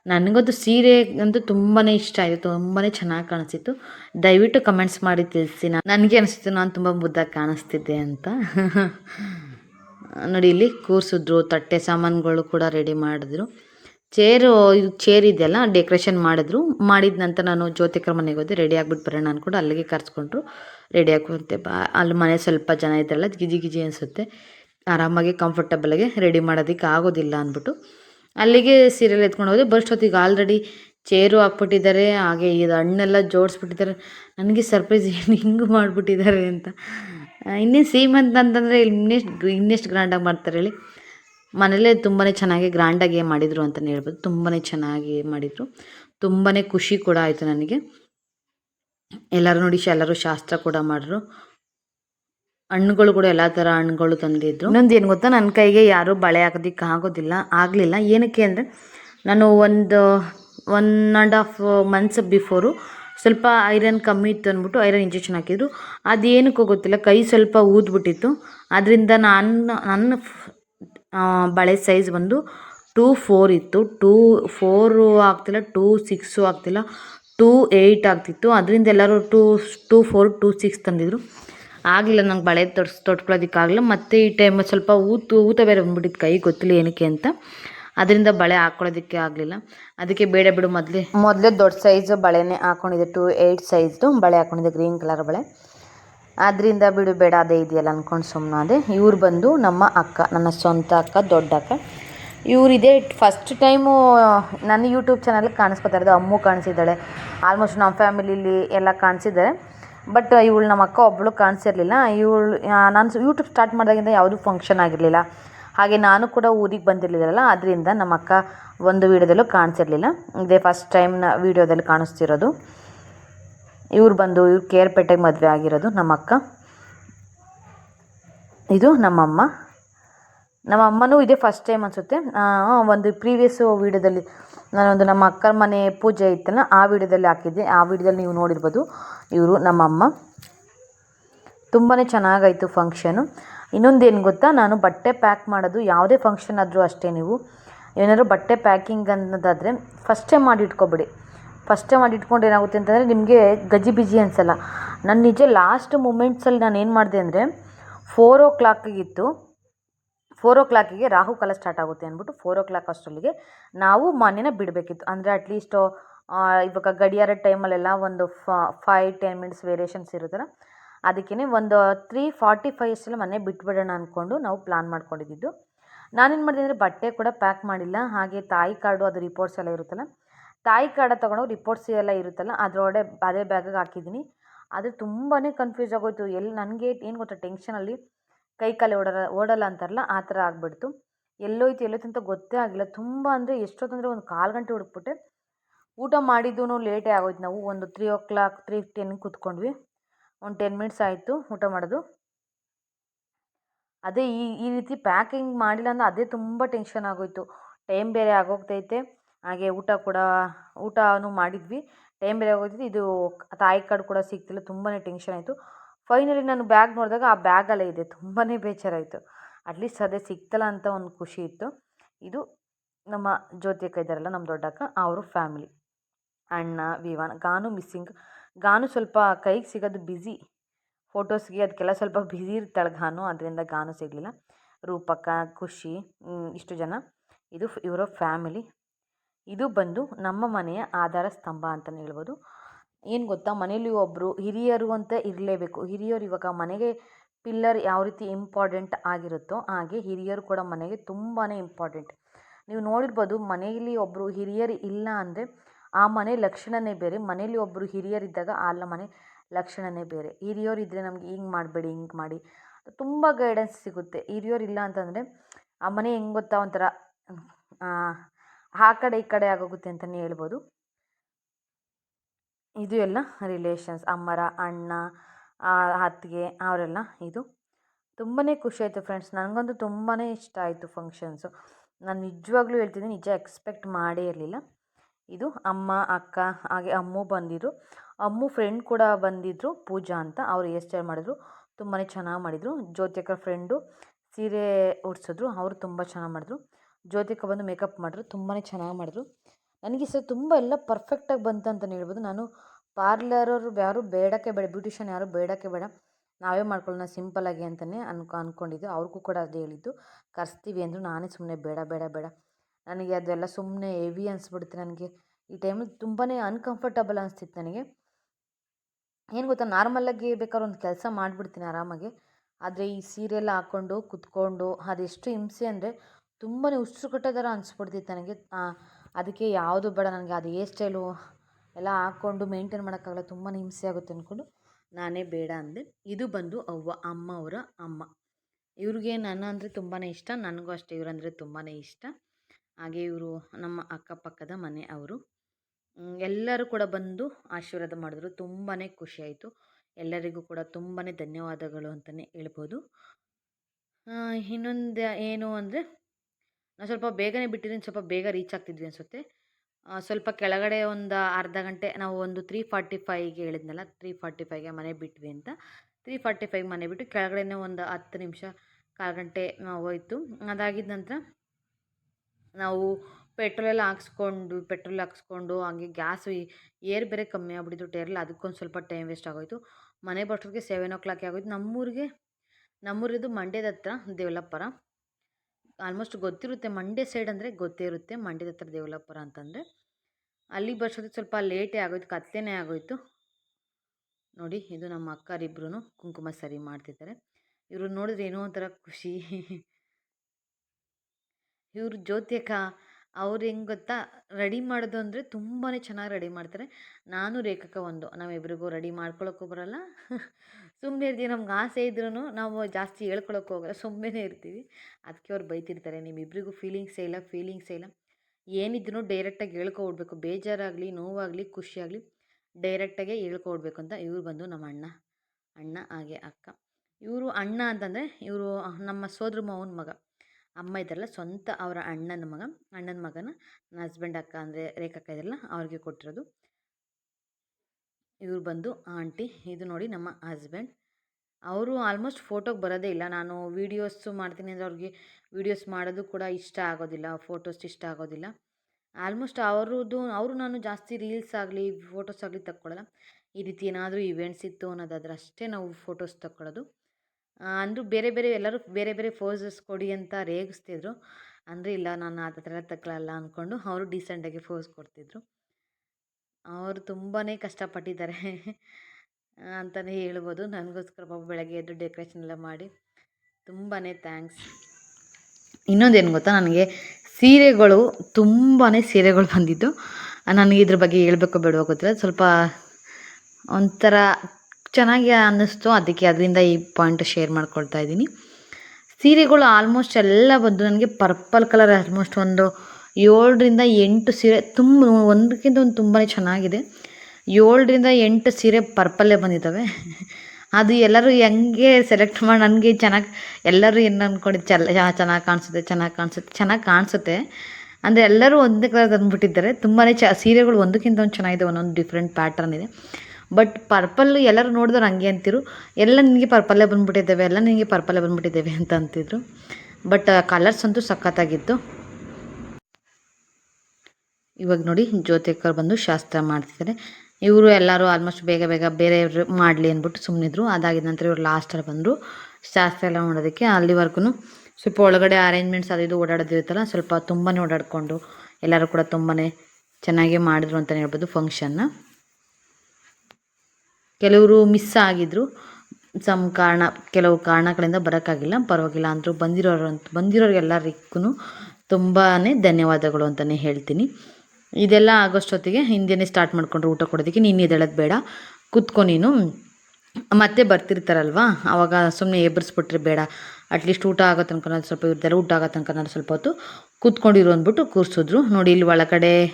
ನನಗದು ಸೀರೆ ಅಂತೂ ತುಂಬಾ ಇಷ್ಟ ಆಯಿತು. ತುಂಬಾ ಚೆನ್ನಾಗಿ ಕಾಣಿಸ್ತಿತ್ತು. ದಯವಿಟ್ಟು ಕಮೆಂಟ್ಸ್ ಮಾಡಿ ತಿಳಿಸಿ. ನಾನು ನನಗೆ ಅನಿಸ್ತು ನಾನು ತುಂಬ ಮುದ್ದಾಗಿ ಕಾಣಿಸ್ತಿದ್ದೆ ಅಂತ. ನೋಡಿ ಇಲ್ಲಿ ಕೂರಿಸಿದ್ರು, ತಟ್ಟೆ ಸಾಮಾನುಗಳು ಕೂಡ ರೆಡಿ ಮಾಡಿದ್ರು. ಚೇರು ಇದು ಚೇರ್ ಇದೆಯಲ್ಲ ಡೆಕೋರೇಷನ್ ಮಾಡಿದ್ರು. ಮಾಡಿದ ನಂತರ ನಾನು ಜ್ಯೋತಿಕರ ಮನೆಗೆ ಹೋದೆ. ರೆಡಿ ಆಗ್ಬಿಟ್ಟು ಬರೋಣ ಅಂದ್ಕೊಂಡು ಅಲ್ಲಿಗೆ ಕರೆಸ್ಕೊಂಡ್ರು. ರೆಡಿ ಆಗುವಂತೆ ಬಾ, ಅಲ್ಲಿ ಮನೆ ಸ್ವಲ್ಪ ಜನ ಇದ್ರಲ್ಲ ಗಿಜಿ ಗಿಜಿ ಅನಿಸುತ್ತೆ. ಆರಾಮಾಗಿ ಕಂಫರ್ಟಬಲಾಗಿ ರೆಡಿ ಮಾಡೋದಕ್ಕೆ ಆಗೋದಿಲ್ಲ ಅಂದ್ಬಿಟ್ಟು. ಅಲ್ಲಿಗೆ ಸೀರಿಯಲ್ ಎತ್ಕೊಂಡು ಹೋದೆ. ಬಸ್ಟೊತ್ತಿಗೆ ಆಲ್ರೆಡಿ ಚೇರು ಹಾಕ್ಬಿಟ್ಟಿದ್ದಾರೆ. ಹಾಗೆ ಇದು ಹಣ್ಣೆಲ್ಲ ಜೋಡಿಸ್ಬಿಟ್ಟಿದ್ದಾರೆ. ನನಗೆ ಸರ್ಪ್ರೈಸ್ ಏನು ಹಿಂಗೆ ಮಾಡಿಬಿಟ್ಟಿದ್ದಾರೆ ಅಂತ. ಇನ್ನೇನು ಸೀಮಂತ ಅಂತಂದರೆ ಇನ್ನೆಷ್ಟು ಇನ್ನೆಷ್ಟು ಗ್ರ್ಯಾಂಡಾಗಿ ಮಾಡ್ತಾರೆ ಹೇಳಿ. ಮನೇಲೇ ತುಂಬಾ ಚೆನ್ನಾಗಿ ಗ್ರ್ಯಾಂಡಾಗಿ ಮಾಡಿದರು ಅಂತಲೇ ಹೇಳ್ಬೋದು. ತುಂಬಾ ಚೆನ್ನಾಗಿ ಮಾಡಿದರು. ತುಂಬಾ ಖುಷಿ ಕೂಡ ಆಯಿತು ನನಗೆ. ಎಲ್ಲರೂ ನೋಡಿ, ಎಲ್ಲರೂ ಶಾಸ್ತ್ರ ಕೂಡ ಮಾಡಿದ್ರು ಹಣ್ಣುಗಳು ಕೂಡ ಎಲ್ಲ ಥರ ಹಣ್ಣುಗಳು ತಂದಿದ್ರು. ಇನ್ನೊಂದು ಏನು ಗೊತ್ತಾ? ನನ್ನ ಕೈಗೆ ಯಾರೂ ಬಳೆ ಹಾಕೋದಕ್ಕೆ ಆಗೋದಿಲ್ಲ, ಆಗಲಿಲ್ಲ. ಏನಕ್ಕೆ ಅಂದರೆ, ನಾನು ಒಂದು one and half months before ಸ್ವಲ್ಪ ಐರನ್ ಕಮ್ಮಿ ಇತ್ತು ಅಂದ್ಬಿಟ್ಟು ಐರನ್ ಇಂಜೆಕ್ಷನ್ ಹಾಕಿದ್ರು. ಅದೇನಕ್ಕೂ ಗೊತ್ತಿಲ್ಲ, ಕೈ ಸ್ವಲ್ಪ ಊದ್ಬಿಟ್ಟಿತ್ತು. ಅದರಿಂದ ನಾನು ನನ್ನ ಬಳೆ ಸೈಜ್ ಬಂದು ಟೂ ಫೋರ್ ಇತ್ತು. ಟೂ ಫೋರು ಆಗ್ತಿಲ್ಲ, ಟೂ ಸಿಕ್ಸು ಆಗ್ತಿಲ್ಲ, ಟೂ ಏಯ್ಟ್ ಆಗ್ತಿತ್ತು. ಅದರಿಂದ ಎಲ್ಲರೂ two two four, two six ತಂದಿದ್ರು. ಆಗಲಿಲ್ಲ ನಂಗೆ ಬಳೆ ತೊಡ್ಸ್ ತೊಟ್ಕೊಳ್ಳೋದಕ್ಕಾಗಲಿಲ್ಲ ಮತ್ತು ಈ ಟೈಮಲ್ಲಿ ಸ್ವಲ್ಪ ಊತು, ಊತ ಬೇರೆ ಬಂದ್ಬಿಟ್ಟಿತ್ತು ಕೈ, ಗೊತ್ತಿಲ್ಲ ಏನಕ್ಕೆ ಅಂತ. ಅದರಿಂದ ಬಳೆ ಹಾಕೊಳ್ಳೋದಕ್ಕೆ ಆಗಲಿಲ್ಲ. ಅದಕ್ಕೆ ಬೇಡ ಬಿಡು ಮೊದಲೇ. ಮೊದಲೇ ದೊಡ್ಡ ಸೈಜ್ ಬಳೆನೇ ಹಾಕೊಂಡಿದ್ದೆ ಟು ಏಯ್ಟ್ ಸೈಜ್ದು ಬಳೆ ಹಾಕೊಂಡಿದ್ದೆ ಗ್ರೀನ್ ಕಲರ್ ಬಳೆ. ಅದರಿಂದ ಬಿಡು ಬೇಡ, ಅದೇ ಇದೆಯಲ್ಲ ಅಂದ್ಕೊಂಡು ಸುಮ್ಮನೆ ಅದೇ ಇವ್ರು ಬಂದು ನಮ್ಮ ಅಕ್ಕ, ನನ್ನ ಸ್ವಂತ ಅಕ್ಕ, ದೊಡ್ಡ ಅಕ್ಕ, ಇವರಿದೆ. ಫಸ್ಟ್ ಟೈಮು ನನ್ನ ಯೂಟ್ಯೂಬ್ ಚಾನಲ್ ಕಾಣಿಸ್ಕೊತಾ ಇರೋದು, ಅಮ್ಮು ಕಾಣಿಸಿದ್ದಾಳೆ. ಆಲ್ಮೋಸ್ಟ್ ನಮ್ಮ ಫ್ಯಾಮಿಲಿಲಿ ಎಲ್ಲ ಕಾಣಿಸಿದ್ದಾರೆ. ಬಟ್ ಇವಳು ನಮ್ಮ ಅಕ್ಕ ಒಬ್ಬಳು ಕಾಣಿಸಿರಲಿಲ್ಲ. ಇವಳು ನಾನು ಯೂಟ್ಯೂಬ್ ಸ್ಟಾರ್ಟ್ ಮಾಡಿದಾಗಿಂದ ಯಾವುದೂ ಫಂಕ್ಷನ್ ಆಗಿರಲಿಲ್ಲ. ಹಾಗೆ ನಾನು ಕೂಡ ಊರಿಗೆ ಬಂದಿರಲಿಲ್ಲಲ್ಲ ಅದರಿಂದ ನಮ್ಮ ಅಕ್ಕ ಒಂದು ವೀಡಿಯೋದಲ್ಲೂ ಕಾಣಿಸಿರಲಿಲ್ಲ. ಇದೇ ಫಸ್ಟ್ ಟೈಮ್ನ ವೀಡಿಯೋದಲ್ಲಿ ಕಾಣಿಸ್ತಿರೋದು. ಇವ್ರು ಬಂದು, ಇವ್ರು ಕೇರ್ಪೇಟೆಗೆ ಮದುವೆ ಆಗಿರೋದು ನಮ್ಮ ಅಕ್ಕ. ಇದು ನಮ್ಮಮ್ಮ ನಮ್ಮ ಅಮ್ಮನೂ ಇದೇ ಫಸ್ಟ್ ಟೈಮ್ ಅನಿಸುತ್ತೆ. ಒಂದು ಪ್ರೀವಿಯಸ್ ವೀಡಿಯೋದಲ್ಲಿ ನಾನೊಂದು ನಮ್ಮ ಅಕ್ಕನ ಮನೆ ಪೂಜೆ ಇತ್ತಲ್ಲ, ಆ ವಿಡಿಯೋದಲ್ಲಿ ಹಾಕಿದ್ದೆ. ಆ ವಿಡಿಯೋದಲ್ಲಿ ನೀವು ನೋಡಿರ್ಬೋದು, ಇವರು ನಮ್ಮಮ್ಮ ತುಂಬಾ ಚೆನ್ನಾಗಾಯಿತು ಫಂಕ್ಷನು ಇನ್ನೊಂದು ಏನು ಗೊತ್ತಾ? ನಾನು ಬಟ್ಟೆ ಪ್ಯಾಕ್ ಮಾಡೋದು ಯಾವುದೇ ಫಂಕ್ಷನ್ ಆದರೂ ಅಷ್ಟೇ ನೀವು. ಏನಾದರೂ ಬಟ್ಟೆ ಪ್ಯಾಕಿಂಗ್ ಅನ್ನೋದಾದರೆ ಫಸ್ಟೇ ಮಾಡಿ ಇಟ್ಕೊಬಿಡಿ ಫಸ್ಟೇ ಮಾಡಿ ಇಟ್ಕೊಂಡು ಏನಾಗುತ್ತೆ ಅಂತಂದರೆ ನಿಮಗೆ ಗಜಿ ಬಿಜಿ ಅನಿಸಲ್ಲ. ನಾನು ನಿಜ ಲಾಸ್ಟ್ ಮೂಮೆಂಟ್ಸಲ್ಲಿ ನಾನು ಏನು ಮಾಡಿದೆ ಅಂದರೆ ಫೋರ್ ಓ ಕ್ಲಾಕಿಗಿತ್ತು ಫೋರ್ ಓ ಕ್ಲಾಕಿಗೆ ರಾಹುಕಾಲ ಸ್ಟಾರ್ಟ್ ಆಗುತ್ತೆ ಅಂದ್ಬಿಟ್ಟು ಫೋರ್ ಓ ಕ್ಲಾಕ್ ಅಷ್ಟರಲ್ಲಿಗೆ ನಾವು ಮನೇನ ಬಿಡಬೇಕಿತ್ತು. ಅಂದರೆ ಅಟ್ಲೀಸ್ಟು ಇವಾಗ ಗಡಿಯಾರ ಟೈಮಲ್ಲೆಲ್ಲ ಒಂದು ಫೈವ್ ಟೆನ್ ಮಿನಿಟ್ಸ್ ವೇರಿಯೇಷನ್ಸ್ ಇರುತ್ತಲ್ಲ ಅದಕ್ಕೇ ಒಂದು ತ್ರೀ ಫಾರ್ಟಿ ಫೈವ್ ಅಷ್ಟೆಲ್ಲ ಮನೆ ಬಿಟ್ಬಿಡೋಣ ಅಂದ್ಕೊಂಡು ನಾವು ಪ್ಲಾನ್ ಮಾಡ್ಕೊಂಡಿದ್ದು. ನಾನೇನು ಮಾಡಿದೆ ಅಂದರೆ ಬಟ್ಟೆ ಕೂಡ ಪ್ಯಾಕ್ ಮಾಡಿಲ್ಲ. ಹಾಗೆ ತಾಯಿ ಕಾರ್ಡು ಅದು ರಿಪೋರ್ಟ್ಸ್ ಎಲ್ಲ ಇರುತ್ತಲ್ಲ, ತಾಯಿ ಕಾರ್ಡ ತೊಗೊಂಡೋಗಿ ರಿಪೋರ್ಟ್ಸ್ ಎಲ್ಲ ಇರುತ್ತಲ್ಲ ಅದರೊಳಗೆ ಅದೇ ಬ್ಯಾಗಿಗೆ ಹಾಕಿದ್ದೀನಿ. ಆದರೆ ತುಂಬಾ ಕನ್ಫ್ಯೂಸ್ ಆಗೋಯ್ತು. ಎಲ್ಲಿ ನನಗೆ ಏನು ಗೊತ್ತಾ ಟೆನ್ಷನಲ್ಲಿ ಕೈ ಕಾಲು ಓಡಲ್ಲ ಓಡಲ್ಲ ಅಂತಾರಲ್ಲ, ಆ ಥರ ಆಗಿಬಿಡ್ತು. ಎಲ್ಲೋಯ್ತು ಎಲ್ಲೋಯ್ತು ಅಂತ ಗೊತ್ತೇ ಆಗಿಲ್ಲ. ತುಂಬ ಅಂದರೆ ಎಷ್ಟೊತ್ತಂದರೆ ಒಂದು ಕಾಲು ಗಂಟೆ ಹುಡುಕ್ಬಿಟ್ಟೆ. ಊಟ ಮಾಡಿದ್ದು ಲೇಟೇ ಆಗೋಯ್ತು. ನಾವು ಒಂದು ತ್ರೀ ಓ ಕ್ಲಾಕ್ ತ್ರೀ ಟೆನ್ಗೆ ಕೂತ್ಕೊಂಡ್ವಿ. ಒಂದು ಟೆನ್ ಮಿನಿಟ್ಸ್ ಆಯಿತು ಊಟ ಮಾಡೋದು. ಅದೇ ಈ ಈ ರೀತಿ ಪ್ಯಾಕಿಂಗ್ ಮಾಡಿಲ್ಲ ಅಂದರೆ ಅದೇ ತುಂಬ ಟೆನ್ಷನ್ ಆಗೋಯ್ತು. ಟೈಮ್ ಬೇರೆ ಆಗೋಗ್ತೈತೆ. ಹಾಗೆ ಊಟ ಕೂಡ, ಊಟನೂ ಮಾಡಿದ್ವಿ. ಟೈಮ್ ಬೇರೆ ಆಗೋಗ್ತೈತೆ ಇದು ತಾಯಿ ಕಾರ್ಡ್ ಕೂಡ ಸಿಗ್ತಿಲ್ಲ ತುಂಬಾ ಟೆನ್ಷನ್ ಆಯಿತು. ಫೈನಲಿ ನಾನು ಬ್ಯಾಗ್ ನೋಡಿದಾಗ ಆ ಬ್ಯಾಗಲ್ಲೇ ಇದೆ. ತುಂಬಾ ಬೇಜಾರಾಯಿತು. ಅಟ್ಲೀಸ್ಟ್ ಅದೇ ಸಿಗ್ತಲ್ಲ ಅಂತ ಒಂದು ಖುಷಿ ಇತ್ತು. ಇದು ನಮ್ಮ ಜ್ಯೋತಿ ಅಕ್ಕ ಇದ್ದಾರಲ್ಲ ನಮ್ಮ ದೊಡ್ಡಕ್ಕ ಅವರು ಫ್ಯಾಮಿಲಿ ಅಣ್ಣ, ವಿವಾನ್, ಗಾನು ಮಿಸ್ಸಿಂಗ್ ಗಾನು ಸ್ವಲ್ಪ ಕೈಗೆ ಸಿಗೋದು ಬ್ಯುಸಿ ಫೋಟೋಸ್ಗೆ ಅದಕ್ಕೆಲ್ಲ ಸ್ವಲ್ಪ ಬ್ಯುಸಿ ಇರ್ತಾಳೆ ಗಾನು ಅದರಿಂದ ಗಾನು ಸಿಗಲಿಲ್ಲ. ರೂಪಕ, ಖುಷಿ ಇಷ್ಟು ಜನ. ಇದು ಇವರ ಫ್ಯಾಮಿಲಿ ಇದು ಬಂದು ನಮ್ಮ ಮನೆಯ ಆಧಾರ ಸ್ತಂಭ ಅಂತಲೇ ಹೇಳ್ಬೋದು. ಏನು ಗೊತ್ತಾ? ಮನೇಲಿ ಒಬ್ಬರು ಹಿರಿಯರು ಅಂತ ಇರಲೇಬೇಕು. ಹಿರಿಯರು ಇವಾಗ ಮನೆಗೆ ಪಿಲ್ಲರ್ ಯಾವ ರೀತಿ ಇಂಪಾರ್ಟೆಂಟ್ ಆಗಿರುತ್ತೋ ಹಾಗೆ ಹಿರಿಯರು ಕೂಡ ಮನೆಗೆ ತುಂಬಾ ಇಂಪಾರ್ಟೆಂಟ್ ನೀವು ನೋಡಿರ್ಬೋದು ಮನೆಯಲ್ಲಿ ಒಬ್ಬರು ಹಿರಿಯರು ಇಲ್ಲ ಅಂದರೆ ಆ ಮನೆ ಲಕ್ಷಣವೇ ಬೇರೆ. ಮನೇಲಿ ಒಬ್ಬರು ಹಿರಿಯರಿದ್ದಾಗ ಆ ಮನೆ ಲಕ್ಷಣವೇ ಬೇರೆ. ಹಿರಿಯರು ಇದ್ದರೆ ನಮಗೆ ಹಿಂಗೆ ಮಾಡಬೇಡಿ ಹಿಂಗೆ ಮಾಡಿ. ತುಂಬ ಗೈಡೆನ್ಸ್ ಸಿಗುತ್ತೆ. ಹಿರಿಯರು ಇಲ್ಲ ಅಂತಂದರೆ ಆ ಮನೆ ಹೆಂಗೆ ಗೊತ್ತಾ ಒಂಥರ ಆ, ಕಡೆ ಈ ಕಡೆ ಆಗೋಗುತ್ತೆ ಅಂತಲೇ ಹೇಳ್ಬೋದು. ಇದು ಎಲ್ಲ ರಿಲೇಷನ್ಸ್ ಅಮ್ಮರ ಅಣ್ಣ ಅತ್ತಿಗೆ ಅವರೆಲ್ಲ ಇದು. ತುಂಬಾ ಖುಷಿ ಆಯಿತು ಫ್ರೆಂಡ್ಸ್ ನನಗಂತೂ ತುಂಬಾ ಇಷ್ಟ ಆಯಿತು ಫಂಕ್ಷನ್ಸು ನಾನು ನಿಜವಾಗ್ಲೂ ಹೇಳ್ತಿದ್ದೀನಿ ನಿಜ ಎಕ್ಸ್ಪೆಕ್ಟ್ ಮಾಡೇ ಇರಲಿಲ್ಲ. ಇದು ಅಮ್ಮ, ಅಕ್ಕ, ಹಾಗೆ ಅಮ್ಮು ಬಂದಿದ್ರು. ಅಮ್ಮು ಫ್ರೆಂಡ್ ಕೂಡ ಬಂದಿದ್ದರು ಪೂಜಾ ಅಂತ. ಅವ್ರು ಹೇರ್ ಸ್ಟೈಲ್ ಮಾಡಿದ್ರು. ತುಂಬಾ ಚೆನ್ನಾಗಿ ಮಾಡಿದರು. ಜ್ಯೋತಿಕ ಫ್ರೆಂಡು ಸೀರೆ ಉಡ್ಸಿದ್ರು. ಅವರು ತುಂಬ ಚೆನ್ನಾಗಿ ಮಾಡಿದ್ರು. ಜ್ಯೋತಿಕ ಬಂದು ಮೇಕಪ್ ಮಾಡಿದ್ರು. ತುಂಬಾ ಚೆನ್ನಾಗಿ ಮಾಡಿದ್ರು. ನನಗೆ ಸರ್ ತುಂಬ ಎಲ್ಲ ಪರ್ಫೆಕ್ಟಾಗಿ ಬಂತು ಅಂತಲೇ ಹೇಳ್ಬೋದು. ನಾನು ಪಾರ್ಲರವರು ಯಾರು ಬೇಡಕ್ಕೆ ಬೇಡ ಬ್ಯೂಟಿಷಿಯನ್ ಯಾರು ಬೇಡಕ್ಕೆ ಬೇಡ. ನಾವೇ ಮಾಡ್ಕೊಳ್ಳೋಣ ಸಿಂಪಲ್ಲಾಗಿ ಅಂತಲೇ ಅನ್ಕೊ ಅಂದ್ಕೊಂಡಿದ್ದು ಅವ್ರಿಗೂ ಕೂಡ ಅದು ಹೇಳಿದ್ದು. ಕರೆಸ್ತೀವಿ ಅಂದರು. ನಾನೇ ಸುಮ್ಮನೆ ಬೇಡ ಬೇಡ ಬೇಡ. ನನಗೆ ಅದೆಲ್ಲ ಸುಮ್ಮನೆ ಹೆವಿ ಅನಿಸ್ಬಿಡುತ್ತೆ ನನಗೆ. ಈ ಟೈಮಲ್ಲಿ ತುಂಬಾ ಅನ್ಕಂಫರ್ಟಬಲ್ ಅನಿಸ್ತಿತ್ತು ನನಗೆ. ಏನು ಗೊತ್ತಾ ನಾರ್ಮಲ್ಲಾಗಿ ಬೇಕಾದ್ರೆ ಒಂದು ಕೆಲಸ ಮಾಡಿಬಿಡ್ತೀನಿ ಆರಾಮಾಗಿ. ಆದರೆ ಈ ಸೀರೆಲ್ಲ ಹಾಕ್ಕೊಂಡು ಕುತ್ಕೊಂಡು, ಅದೆಷ್ಟು ಹಿಂಸೆ ಅಂದರೆ ತುಂಬಾ ಉಸಿರು ಅನಿಸ್ಬಿಡ್ತಿತ್ತು ನನಗೆ. ಅದಕ್ಕೆ ಯಾವುದು ಬೇಡ ನನಗೆ ಅದು ಹೇರ್ ಸ್ಟೈಲು ಎಲ್ಲ ಹಾಕ್ಕೊಂಡು ಮೇಂಟೈನ್ ಮಾಡೋಕ್ಕಾಗಲ್ಲ ತುಂಬಾ ಹಿಂಸೆ ಆಗುತ್ತೆ ಅಂದ್ಕೊಂಡು ನಾನೇ ಬೇಡ ಅಂದೆ. ಇದು ಬಂದು ಅವ್ವ, ಅಮ್ಮ ಅವರ ಅಮ್ಮ. ಇವ್ರಿಗೆ ನನ್ನ ಅಂದರೆ ತುಂಬಾ ಇಷ್ಟ, ನನಗೂ ಅಷ್ಟೇ, ಇವರಂದರೆ ತುಂಬಾ ಇಷ್ಟ. ಹಾಗೆ ಇವರು ನಮ್ಮ ಅಕ್ಕಪಕ್ಕದ ಮನೆ ಅವರು. ಎಲ್ಲರೂ ಕೂಡ ಬಂದು ಆಶೀರ್ವಾದ ಮಾಡಿದ್ರು. ತುಂಬಾ ಖುಷಿಯಾಯಿತು ಎಲ್ಲರಿಗೂ ಕೂಡ ತುಂಬಾ ಧನ್ಯವಾದಗಳು ಅಂತಲೇ ಹೇಳ್ಬೋದು. ಇನ್ನೊಂದು ಏನು ಅಂದರೆ, ನಾನು ಸ್ವಲ್ಪ ಬೇಗನೆ ಬಿಟ್ಟಿದ್ದೀನಿ, ಸ್ವಲ್ಪ ಬೇಗ ರೀಚ್ ಆಗ್ತಿದ್ವಿ ಅನಿಸುತ್ತೆ. ಸ್ವಲ್ಪ ಕೆಳಗಡೆ ಒಂದು ಅರ್ಧ ಗಂಟೆ, ನಾವು ಒಂದು ತ್ರೀ ಫಾರ್ಟಿ ಫೈವ್ಗೆ ಹೇಳಿದ್ನಲ್ಲ ತ್ರೀ ಫಾರ್ಟಿ ಫೈವ್ಗೆ ಮನೆ ಬಿಟ್ವಿ ಅಂತ. ತ್ರೀ ಫಾರ್ಟಿ ಫೈವ್ ಮನೆ ಬಿಟ್ಟು ಕೆಳಗಡೆನೇ ಒಂದು ಹತ್ತು ನಿಮಿಷ, ಕಾಲು ಗಂಟೆ ನಾವು ಹೋಯ್ತು. ಅದಾಗಿದ್ದ ನಂತರ ನಾವು ಪೆಟ್ರೋಲ್ ಎಲ್ಲ ಹಾಕ್ಸ್ಕೊಂಡು ಪೆಟ್ರೋಲ್ ಹಾಕ್ಸ್ಕೊಂಡು, ಹಂಗೆ ಗ್ಯಾಸು ಏರ್ ಬೇರೆ ಕಮ್ಮಿ ಆಗ್ಬಿಟ್ಟಿತ್ತು ಟೈರಲ್ಲಿ ಅದಕ್ಕೊಂದು ಸ್ವಲ್ಪ ಟೈಮ್ ವೇಸ್ಟ್ ಆಗೋಯಿತು. ಮನೆ ಬರೋರಿಗೆ ಸೆವೆನ್ ಓ ಕ್ಲಾಕ್ ಆಗೋಯ್ತು. ನಮ್ಮೂರಿಗೆ ನಮ್ಮೂರಿದು ಮಂಡ್ಯದ ಹತ್ರ ದೇವಲಪ್ಪರ. ಆಲ್ಮೋಸ್ಟ್ ಗೊತ್ತಿರುತ್ತೆ ಮಂಡ್ಯ ಸೈಡ್ ಅಂದರೆ ಗೊತ್ತೇ ಇರುತ್ತೆ ಮಂಡ್ಯದ ಹತ್ರ ದೇವಲಪ್ಪರ ಅಂತಂದರೆ. ಅಲ್ಲಿಗೆ ಬರ್ಸೋದಕ್ಕೆ ಸ್ವಲ್ಪ ಲೇಟೇ ಆಗೋಯ್ತು ಕತ್ತೆನೇ ಆಗೋಯ್ತು. ನೋಡಿ, ಇದು ನಮ್ಮ ಅಕ್ಕರಿಬ್ರು ಕುಂಕುಮ ಸರಿ ಮಾಡ್ತಿದ್ದಾರೆ. ಇವರು ನೋಡಿದ್ರೆ ಏನೋ ಒಂಥರ ಖುಷಿ. ಇವರು ಜ್ಯೋತಿಕ ಅವ್ರು ಹೆಂಗೆ ಗೊತ್ತಾ? ರೆಡಿ ಮಾಡೋದು ಅಂದರೆ ತುಂಬಾ ಚೆನ್ನಾಗಿ ರೆಡಿ ಮಾಡ್ತಾರೆ. ನಾನು ರೇಖಕ ಒಂದು, ನಾವಿಬ್ರಿಗೂ ರೆಡಿ ಮಾಡ್ಕೊಳ್ಳೋಕ್ಕೂ ಬರಲ್ಲ. ಸುಮ್ಮನೆ ಇರ್ತೀವಿ, ನಮ್ಗೆ ಆಸೆ ಇದ್ರೂ ನಾವು ಜಾಸ್ತಿ ಹೇಳ್ಕೊಳಕ್ಕೆ ಹೋಗಲ್ಲ ಸುಮ್ಮನೆ ಇರ್ತೀವಿ. ಅದಕ್ಕೆ ಅವ್ರು ಬೈತಿರ್ತಾರೆ ನಿಮ್ಮಿಬ್ಬರಿಗೂ ಫೀಲಿಂಗ್ಸೇ ಇಲ್ಲ ಫೀಲಿಂಗ್ಸೇ ಇಲ್ಲ. ಏನಿದ್ರು ಡೈರೆಕ್ಟಾಗಿ ಹೇಳ್ಕೊಡ್ಬೇಕು. ಬೇಜಾರಾಗಲಿ, ನೋವಾಗಲಿ, ಖುಷಿಯಾಗಲಿ ಡೈರೆಕ್ಟಾಗೆ ಹೇಳ್ಕೊಡ್ಬೇಕು ಅಂತ ಇವ್ರು ಬಂದು ನಮ್ಮ ಅಣ್ಣ ಅಣ್ಣ ಹಾಗೆ ಅಕ್ಕ. ಇವರು ಅಣ್ಣ ಅಂತಂದರೆ ಇವರು ನಮ್ಮ ಸೋದರ ಮಾವನ ಮಗ. ಅಮ್ಮ ಇದ್ದಾರಲ್ಲ, ಸ್ವಂತ ಅವರ ಅಣ್ಣನ ಮಗ, ಅಣ್ಣನ ಮಗನ ನನ್ನ ಹಸ್ಬೆಂಡ್ ಅಕ್ಕ ಅಂದರೆ ರೇಖಕ್ಕ ಇದ್ರಲ್ಲ ಅವ್ರಿಗೆ ಕೊಟ್ಟಿರೋದು. ಇವ್ರು ಬಂದು, ಆಂಟಿ, ಇದು ನೋಡಿ ನಮ್ಮ ಹಸ್ಬೆಂಡ್ ಅವರು ಆಲ್ಮೋಸ್ಟ್ ಫೋಟೋಗೆ ಬರೋದೇ ಇಲ್ಲ. ನಾನು ವೀಡಿಯೋಸು ಮಾಡ್ತೀನಿ ಅಂದರೆ ಅವ್ರಿಗೆ ವೀಡಿಯೋಸ್ ಮಾಡೋದು ಕೂಡ ಇಷ್ಟ ಆಗೋದಿಲ್ಲ ಫೋಟೋಸ್ ಇಷ್ಟ ಆಗೋದಿಲ್ಲ. ಆಲ್ಮೋಸ್ಟ್ ಅವ್ರದ್ದು, ಅವರು ನಾನು ಜಾಸ್ತಿ ರೀಲ್ಸ್ ಆಗಲಿ ಫೋಟೋಸ್ ಆಗಲಿ ತಕ್ಕೊಳ್ಳಲ್ಲ ಈ ರೀತಿ ಏನಾದರೂ ಇವೆಂಟ್ಸ್ ಇತ್ತು ಅನ್ನೋದಾದ್ರೆ ಅಷ್ಟೇ ನಾವು ಫೋಟೋಸ್ ತಕ್ಕೊಳ್ಳೋದು ಅಂದರೂ ಬೇರೆ ಬೇರೆ ಎಲ್ಲರೂ ಬೇರೆ ಬೇರೆ ಫೋಸಸ್ ಕೊಡಿ ಅಂತ ರೇಗಿಸ್ತಿದ್ರು. ಅಂದರೆ ಇಲ್ಲ, ನಾನು ಆ ಥರ ತಗೊಳ್ಳಲ್ಲ ಅಂದ್ಕೊಂಡು ಅವರು ಡೀಸೆಂಟಾಗಿ ಫೋಸ್ ಕೊಡ್ತಿದ್ರು. ಅವರು ತುಂಬಾ ಕಷ್ಟಪಟ್ಟಿದ್ದಾರೆ. ಅಂತಲೇ ಹೇಳ್ಬೋದು. ನನಗೋಸ್ಕರ ಪಾಪ ಬೆಳಗ್ಗೆ ಎದ್ದು ಡೆಕೋರೇಷನ್ ಎಲ್ಲ ಮಾಡಿ ತುಂಬಾ ಥ್ಯಾಂಕ್ಸ್ ಇನ್ನೊಂದೇನು ಗೊತ್ತಾ? ನನಗೆ ಸೀರೆಗಳು ತುಂಬಾ ಸೀರೆಗಳು ಬಂದಿದ್ದು. ನನಗೆ ಇದ್ರ ಬಗ್ಗೆ ಹೇಳಬೇಕು ಬೇಡವೋ ಗೊತ್ತಿಲ್ಲ. ಸ್ವಲ್ಪ ಒಂಥರ ಚೆನ್ನಾಗಿ ಅನ್ನಿಸ್ತು. ಅದಕ್ಕೆ ಅದರಿಂದ ಈ ಪಾಯಿಂಟ್ ಶೇರ್ ಮಾಡ್ಕೊಳ್ತಾ ಇದ್ದೀನಿ. ಸೀರೆಗಳು ಆಲ್ಮೋಸ್ಟ್ ಎಲ್ಲ ಬಂದು ನನಗೆ ಪರ್ಪಲ್ ಕಲರ್ ಆಲ್ಮೋಸ್ಟ್ ಒಂದು ಏಳರಿಂದ ಎಂಟು ಸೀರೆ ತುಂಬ ಒಂದಕ್ಕಿಂತ ಒಂದು ತುಂಬಾ ಚೆನ್ನಾಗಿದೆ. ಏಳರಿಂದ ಎಂಟು ಸೀರೆ ಪರ್ಪಲ್ಲೇ ಬಂದಿದ್ದಾವೆ. ಅದು ಎಲ್ಲರೂ ಹೆಂಗೆ ಸೆಲೆಕ್ಟ್ ಮಾಡಿ, ನನಗೆ ಚೆನ್ನಾಗಿ, ಎಲ್ಲರೂ ಏನು ಅಂದ್ಕೊಂಡು ಚೆಲ್ಲ ಚೆನ್ನಾಗಿ ಕಾಣಿಸುತ್ತೆ ಚೆನ್ನಾಗಿ ಕಾಣಿಸುತ್ತೆ ಚೆನ್ನಾಗಿ ಕಾಣಿಸುತ್ತೆ. ಅಂದರೆ ಎಲ್ಲರೂ ಒಂದೇ ಕಲರ್ ತಂದುಬಿಟ್ಟಿದ್ದಾರೆ. ತುಂಬಾ ಚ, ಸೀರೆಗಳು ಒಂದಕ್ಕಿಂತ ಒಂದು ಚೆನ್ನಾಗಿದೆ, ಒಂದೊಂದು ಡಿಫ್ರೆಂಟ್ ಪ್ಯಾಟರ್ನ್ ಇದೆ. ಬಟ್ ಪರ್ಪಲ್ ಎಲ್ಲರೂ ನೋಡಿದ್ರೆ ಹಂಗೆ ಅಂತಿರು ಎಲ್ಲ ನಿನಗೆ ಪರ್ಪಲ್ಲೇ ಬಂದುಬಿಟ್ಟಿದ್ದಾವೆ, ಎಲ್ಲ ನಿನಗೆ ಪರ್ಪಲ್ಲೇ ಬಂದುಬಿಟ್ಟಿದ್ದಾವೆ ಅಂತ ಅಂತಿದ್ರು. ಬಟ್ ಕಲರ್ಸ್ ಅಂತೂ ಸಖತ್ತಾಗಿತ್ತು. ಇವಾಗ ನೋಡಿ ಜ್ಯೋತಿಕರ್ ಬಂದು ಶಾಸ್ತ್ರ ಮಾಡ್ತಿದ್ದಾರೆ. ಇವರು ಎಲ್ಲರೂ ಆಲ್ಮೋಸ್ಟ್ ಬೇಗ ಬೇಗ ಬೇರೆಯವರು ಮಾಡಲಿ ಅಂದ್ಬಿಟ್ಟು ಸುಮ್ಮನಿದ್ರು ಅದಾಗಿದ ನಂತರ ಇವರು ಲಾಸ್ಟಲ್ಲಿ ಬಂದರು. ಶಾಸ್ತ್ರ ಎಲ್ಲ ಮಾಡೋದಕ್ಕೆ ಅಲ್ಲಿವರೆಗೂ ಸ್ವಲ್ಪ ಒಳಗಡೆ ಅರೇಂಜ್ಮೆಂಟ್ಸ್ ಅದು ಇದು ಓಡಾಡೋದಿರುತ್ತಲ್ಲ, ಸ್ವಲ್ಪ ತುಂಬಾ ಓಡಾಡಿಕೊಂಡು ಎಲ್ಲರೂ ಕೂಡ ತುಂಬಾ ಚೆನ್ನಾಗಿ ಮಾಡಿದ್ರು ಅಂತಲೇ ಹೇಳ್ಬೋದು ಫಂಕ್ಷನ್ನ ಕೆಲವರು ಮಿಸ್ ಆಗಿದ್ರು. ಸಮ್ ಕಾರಣ, ಕೆಲವು ಕಾರಣಗಳಿಂದ ಬರೋಕ್ಕಾಗಿಲ್ಲ, ಪರವಾಗಿಲ್ಲ ಅಂದರೂ ಬಂದಿರೋರು ಬಂದಿರೋರಿಗೆಲ್ಲರಿಗೂ ತುಂಬಾ ಧನ್ಯವಾದಗಳು ಅಂತಲೇ ಹೇಳ್ತೀನಿ. ಇದೆಲ್ಲ ಆಗೋಷ್ಟೊತ್ತಿಗೆ ಹಿಂದೆನೇ ಸ್ಟಾರ್ಟ್ ಮಾಡ್ಕೊಂಡ್ರು ಊಟ ಕೊಡೋದಕ್ಕೆ. ನೀನು ಎದ್ದೇಳೋದು ಬೇಡ. ಕೂತ್ಕೊ ನೀನು. ಮತ್ತೆ ಬರ್ತಿರ್ತಾರಲ್ವ? ಆವಾಗ ಸುಮ್ಮನೆ ಎಬ್ಬರಿಸ್ಬಿಟ್ರೆ ಬೇಡ. ಅಟ್ಲೀಸ್ಟ್ ಊಟ ಆಗೋ ತನಕ ಸ್ವಲ್ಪ ಇರ್ತಾರೆ ಊಟ ಆಗೋ ತನಕ ಸ್ವಲ್ಪ ಹೊತ್ತು ಕೂತ್ಕೊಂಡಿರು ಅಂದ್ಬಿಟ್ಟು ಕೂರಿಸಿದ್ರು. ನೋಡಿ ಇಲ್ಲಿ ಒಳಗಡೆ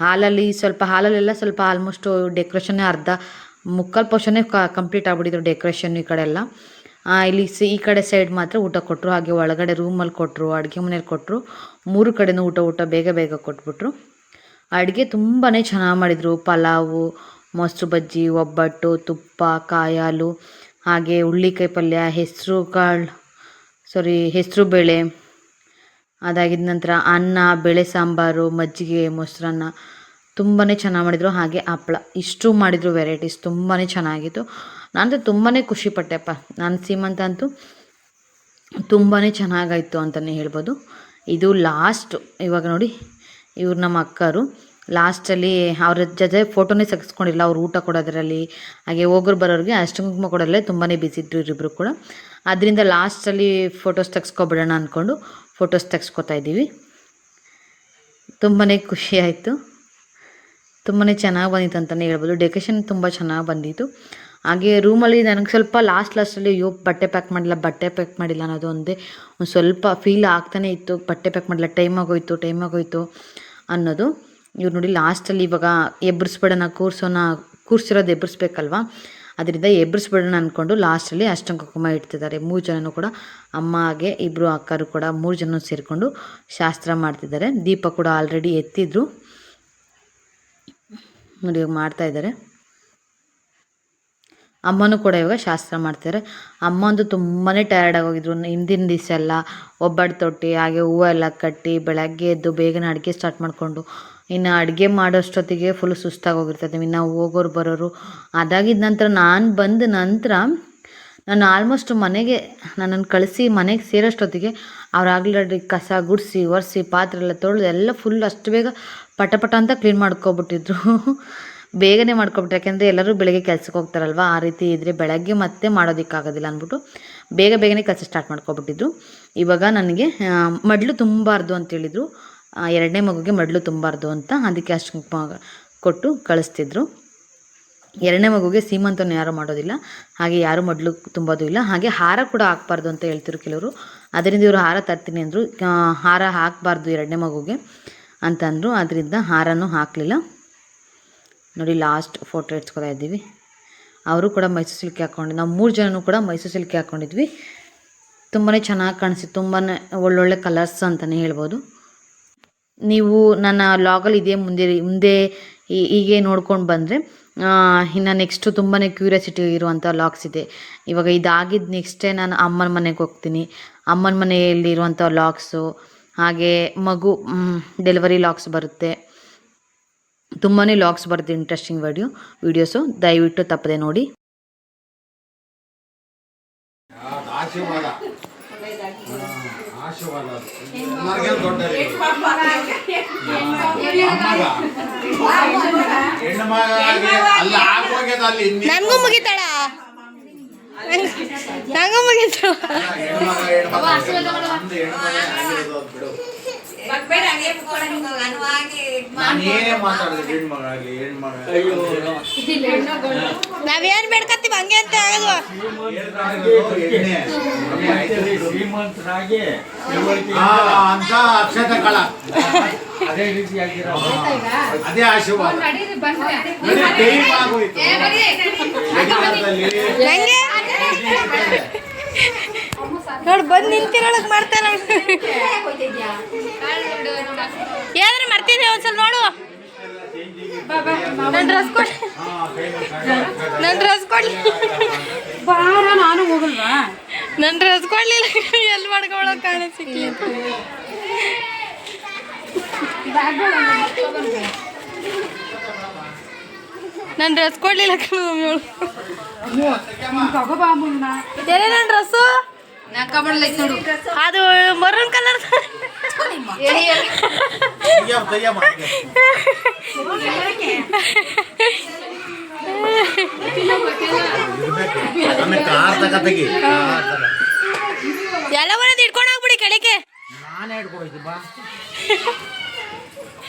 ಹಾಲಲ್ಲಿ ಸ್ವಲ್ಪ ಹಾಲಲ್ಲೆಲ್ಲ ಸ್ವಲ್ಪ ಆಲ್ಮೋಸ್ಟು ಡೆಕೋರೇಷನ್ನೇ ಅರ್ಧ ಮುಕ್ಕಾಲು ಪೋರ್ಷನ್ನೇ ಕಂಪ್ಲೀಟ್ ಆಗ್ಬಿಟ್ಟಿದ್ರು ಡೆಕೋರೇಷನ್ ಈ ಕಡೆ ಎಲ್ಲ. ಇಲ್ಲಿ ಈ ಕಡೆ ಸೈಡ್ ಮಾತ್ರ ಊಟ ಕೊಟ್ಟರು ಹಾಗೆ ಒಳಗಡೆ ರೂಮಲ್ಲಿ ಕೊಟ್ಟರು ಅಡುಗೆ ಮನೇಲಿ ಕೊಟ್ಟರು ಮೂರು ಕಡೆನೂ ಊಟ ಊಟ ಬೇಗ ಬೇಗ ಕೊಟ್ಬಿಟ್ರು. ಅಡುಗೆ ತುಂಬಾ ಚೆನ್ನಾಗಿ ಮಾಡಿದರು, ಪಲಾವು, ಮೊಸರು ಬಜ್ಜಿ, ಒಬ್ಬಟ್ಟು, ತುಪ್ಪ ಕಾಯಿ ಹಾಲು ಹಾಗೆ ಹುಳ್ಳಿಕಾಯಿ ಪಲ್ಯ, ಹೆಸರು ಕಾಳು ಸಾರಿ ಹೆಸರು ಬೇಳೆ, ಅದಾಗಿದ ನಂತರ ಅನ್ನ, ಬೇಳೆ ಸಾಂಬಾರು, ಮಜ್ಜಿಗೆ, ಮೊಸರನ್ನ. ತುಂಬಾ ಚೆನ್ನಾಗಿ ಮಾಡಿದರು. ಹಾಗೆ ಹಪ್ಪಳ ಇಷ್ಟು ಮಾಡಿದರು ವೆರೈಟೀಸ್. ತುಂಬಾ ಚೆನ್ನಾಗಿತ್ತು. ನಾನಂತೂ ತುಂಬಾ ಖುಷಿಪಟ್ಟೆಪ್ಪ ನಾನು ಸೀಮಂತ ಅಂತೂ ತುಂಬಾ ಚೆನ್ನಾಗಾಯಿತು ಅಂತಲೇ ಹೇಳ್ಬೋದು. ಇದು ಲಾಸ್ಟ್. ಇವಾಗ ನೋಡಿ, ಇವ್ರು ನಮ್ಮ ಅಕ್ಕರು ಲಾಸ್ಟಲ್ಲಿ ಅವ್ರ ಜೊತೆ ಫೋಟೋನೇ ತೆಗೆಸ್ಕೊಂಡಿಲ್ಲ ಅವ್ರು ಊಟ ಕೊಡೋದ್ರಲ್ಲಿ, ಹಾಗೆ ಹೋಗೋರು ಬರೋರಿಗೆ ಅಷ್ಟು ಕುಂಕುಮ ಕೊಡೋದ್ರಲ್ಲೇ ತುಂಬಾ ಬಿಸಿ ಇದ್ರು ಇವರಿಬ್ಬರು ಕೂಡ. ಅದರಿಂದ ಲಾಸ್ಟಲ್ಲಿ ಫೋಟೋಸ್ ತೆಗೆಸ್ಕೊಬಿಡೋಣ ಅಂದ್ಕೊಂಡು ಫೋಟೋಸ್ ತೆಗೆಸ್ಕೊತಾ ಇದ್ದೀವಿ. ತುಂಬಾ ಖುಷಿಯಾಯಿತು ತುಂಬಾ ಚೆನ್ನಾಗಿ ಬಂದಿತ್ತು ಅಂತಲೇ ಹೇಳ್ಬೋದು. ಡೆಕೋರೇಷನ್ ತುಂಬ ಚೆನ್ನಾಗಿ ಬಂದಿತ್ತು. ಹಾಗೆ ರೂಮಲ್ಲಿ ನನಗೆ ಸ್ವಲ್ಪ ಲಾಸ್ಟ್ ಲಾಸ್ಟಲ್ಲಿ ಅಯ್ಯೋ, ಬಟ್ಟೆ ಪ್ಯಾಕ್ ಮಾಡಿಲ್ಲ ಬಟ್ಟೆ ಪ್ಯಾಕ್ ಮಾಡಿಲ್ಲ ಅನ್ನೋದು ಒಂದೇ ಒಂದು ಸ್ವಲ್ಪ ಫೀಲ್ ಆಗ್ತಾನೆ ಇತ್ತು. ಬಟ್ಟೆ ಪ್ಯಾಕ್ ಮಾಡಿಲ್ಲ ಟೈಮ್ ಆಗೋಯ್ತು ಟೈಮ್ ಆಗೋಯ್ತು ಅನ್ನೋದು. ಇವ್ರು ನೋಡಿ ಲಾಸ್ಟಲ್ಲಿ ಇವಾಗ ಎಬ್ಬರಿಸ್ಬೇಡೋಣ ಕೂರ್ಸೋಣ ಕೂರ್ಸಿರೋದು ಎಬ್ಬರಿಸ್ಬೇಕಲ್ವಾ ಅದರಿಂದ ಎಬ್ಬರಿಸ್ಬಿಡೋಣ ಅಂದ್ಕೊಂಡು ಲಾಸ್ಟಲ್ಲಿ ಅಷ್ಟಂ ಕುಂಕುಮ ಇಡ್ತಿದ್ದಾರೆ. ಮೂರು ಜನನೂ ಕೂಡ, ಅಮ್ಮ ಹಾಗೆ ಇಬ್ಬರು ಅಕ್ಕರು ಕೂಡ ಮೂರು ಜನ ಸೇರಿಕೊಂಡು ಶಾಸ್ತ್ರ ಮಾಡ್ತಿದ್ದಾರೆ. ದೀಪ ಕೂಡ ಆಲ್ರೆಡಿ ಎತ್ತಿದ್ರು. ನೋಡಿ ಇವಾಗ ಮಾಡ್ತಾ ಇದ್ದಾರೆ. ಅಮ್ಮನೂ ಕೂಡ ಇವಾಗ ಶಾಸ್ತ್ರ ಮಾಡ್ತಾರೆ ಅಮ್ಮ ಅಂತೂ ತುಂಬಾ ಟಯರ್ಡ್ ಆಗೋಗಿದ್ರು ಹಿಂದಿನ ದಿವಸ ಎಲ್ಲ ಒಬ್ಬಟ್ಟು ತೊಟ್ಟಿ, ಹಾಗೆ ಹೂವು ಎಲ್ಲ ಕಟ್ಟಿ ಬೆಳಗ್ಗೆ ಎದ್ದು ಬೇಗನೆ ಅಡುಗೆ ಸ್ಟಾರ್ಟ್ ಮಾಡಿಕೊಂಡು, ಇನ್ನು ಅಡುಗೆ ಮಾಡೋಷ್ಟೊತ್ತಿಗೆ ಫುಲ್ ಸುಸ್ತಾಗೋಗಿರ್ತದೆ ಇನ್ನು ಹೋಗೋರು ಬರೋರು. ಅದಾಗಿದ್ದ ನಂತರ ನಾನು ಬಂದ ನಂತರ ನಾನು ಆಲ್ಮೋಸ್ಟ್ ಮನೆಗೆ, ನನ್ನನ್ನು ಕಳಿಸಿ ಮನೆಗೆ ಸೇರೋಷ್ಟೊತ್ತಿಗೆ ಅವ್ರು ಆಗಲಿ ಕಸ, ಗುಡಿಸಿ, ಒರೆಸಿ, ಪಾತ್ರೆ ಎಲ್ಲ ತೊಳೆದು ಎಲ್ಲ ಫುಲ್ ಅಷ್ಟು ಬೇಗ ಪಟ ಪಟ ಅಂತ ಕ್ಲೀನ್ ಮಾಡ್ಕೊಬಿಟ್ಟಿದ್ರು. ಬೇಗನೆ ಮಾಡ್ಕೊಬಿಟ್ರು. ಯಾಕೆಂದರೆ ಎಲ್ಲರೂ ಬೆಳಗ್ಗೆ ಕೆಲ್ಸಕ್ಕೆ ಹೋಗ್ತಾರಲ್ವ? ಆ ರೀತಿ ಇದ್ದರೆ ಬೆಳಗ್ಗೆ ಮತ್ತೆ ಮಾಡೋದಕ್ಕಾಗೋದಿಲ್ಲ ಅಂದ್ಬಿಟ್ಟು ಬೇಗ ಬೇಗನೆ ಕೆಲಸ ಸ್ಟಾರ್ಟ್ ಮಾಡ್ಕೊಬಿಟ್ಟಿದ್ರು. ಇವಾಗ ನನಗೆ ಮಡ್ಲು ತುಂಬಾರ್ದು ಅಂತೇಳಿದರು ಎರಡನೇ ಮಗುಗೆ ಮಡ್ಲು ತುಂಬಾರ್ದು ಅಂತ ಅದಕ್ಕೆ ಅಷ್ಟು ಕೊಟ್ಟು ಕಳಿಸ್ತಿದ್ರು. ಎರಡನೇ ಮಗುಗೆ ಸೀಮಂತನ ಯಾರೂ ಮಾಡೋದಿಲ್ಲ. ಹಾಗೆ ಯಾರು ಮಡ್ಲು ತುಂಬೋದು ಇಲ್ಲ. ಹಾಗೆ ಹಾರ ಕೂಡ ಹಾಕ್ಬಾರ್ದು ಅಂತ ಹೇಳ್ತಿರು ಕೆಲವರು. ಅದರಿಂದ ಇವರು ಹಾರ ತರ್ತೀನಿ ಅಂದರು. ಹಾರ ಹಾಕಬಾರ್ದು ಎರಡನೇ ಮಗುಗೆ. ಅಂತಂದರು ಅದರಿಂದ ಹಾರನೂ ಹಾಕಲಿಲ್ಲ. ನೋಡಿ ಲಾಸ್ಟ್ ಫೋಟೋ ಇಟ್ಸ್ಕೊತಾ ಇದ್ದೀವಿ. ಅವರು ಕೂಡ ಮೈಸೂರು ಸಿಲ್ಕಿ ಹಾಕ್ಕೊಂಡು ನಾವು ಮೂರು ಜನನೂ ಕೂಡ ಮೈಸೂರು ಸಿಲ್ಕಿ ಹಾಕ್ಕೊಂಡಿದ್ವಿ ತುಂಬಾ ಚೆನ್ನಾಗಿ ಕಾಣಿಸಿತ್ತು ತುಂಬಾ ಒಳ್ಳೊಳ್ಳೆ ಕಲರ್ಸ್ ಅಂತಲೇ ಹೇಳ್ಬೋದು. ನೀವು ನನ್ನ ಲಾಗಲ್ಲಿ ಇದೇ ಮುಂದೆ ಮುಂದೆ ಹೀಗೆ ನೋಡ್ಕೊಂಡು ಬಂದರೆ ಇನ್ನು ನೆಕ್ಸ್ಟು ತುಂಬಾ ಕ್ಯೂರಿಯಾಸಿಟಿ ಇರುವಂಥ ಲಾಗ್ಸ್ ಇದೆ. ಇವಾಗ ಇದಾಗಿದ್ದು ನೆಕ್ಸ್ಟೇ ನಾನು ಅಮ್ಮನ ಮನೆಗೆ ಹೋಗ್ತೀನಿ. ಅಮ್ಮನ ಮನೆಯಲ್ಲಿ ಇರುವಂಥ ಲಾಗ್ಸು ಹಾಗೆ ಮಗು ಡೆಲಿವರಿ ಲಾಕ್ಸ್ ಬರುತ್ತೆ. ತುಂಬಾ ಲಾಕ್ಸ್ ಬರುತ್ತೆ ಇಂಟ್ರೆಸ್ಟಿಂಗ್ ವಿಡಿಯೋ ವೀಡಿಯೋಸು ದಯವಿಟ್ಟು ತಪ್ಪದೆ ನೋಡಿ. ನನಗೂ ಮುಗಿತಾಳ? ನನಗೂ ನಾವೇನ್ ಬೇಡ್ಕತ್ತೀವಿ ಹಂಗೆ ಅಂತ ಆಗಲ್ವಾ. ಶ್ರೀಮಂತರಾಗಿ ಅಂತ ಅಕ್ಷತ ಕಳ ಅದೇ ರೀತಿಯಾಗಿರೋ ಅದೇ ಆಶೀರ್ವಾದ. ಟೈಮ್ ಆಗೋಯ್ತು. ನೋಡು ಬಂದು ನಿಂತಿರೋಳಕ್ ಮಾಡ್ತಾರ ಏನಾರ ಮಾಡ್ತೀನಿ ಒಂದ್ಸಲ ನೋಡು. ನನ್ನ ಡ್ರೆಸ್ ಕೊಡಿ. ನನ್ನ ಡ್ರೆಸ್ ಕೊಡ್ಲಿ ಬಾರ ನಾನು ಹೋಗಲ್ವಾ? ನನ್ನ ಡ್ರೆಸ್ ಕೊಡ್ಲಿಲ್ಲ. ಎಲ್ಲಿ ಮಾಡ್ಕೊಳಕ್ ಕಾಣ ಸಿಕ್ಲಿ. ನನ್ನ ಡ್ರೆಸ್ ಕೊಡ್ಲಿಲ್ಲ ಕಣ ತಗೋಬಾ ಮುಂದ ಏನೇ ನನ್ನ ಡ್ರೆಸ್ಸು ಅದು ಮರೂನ್ ಕಲರ್. ಎಲ್ಲ ಬರೋದು ಇಟ್ಕೊಂಡು ಹೋಗ್ಬಿಡಿ ಕೆಳಗೆ ನಾನೇ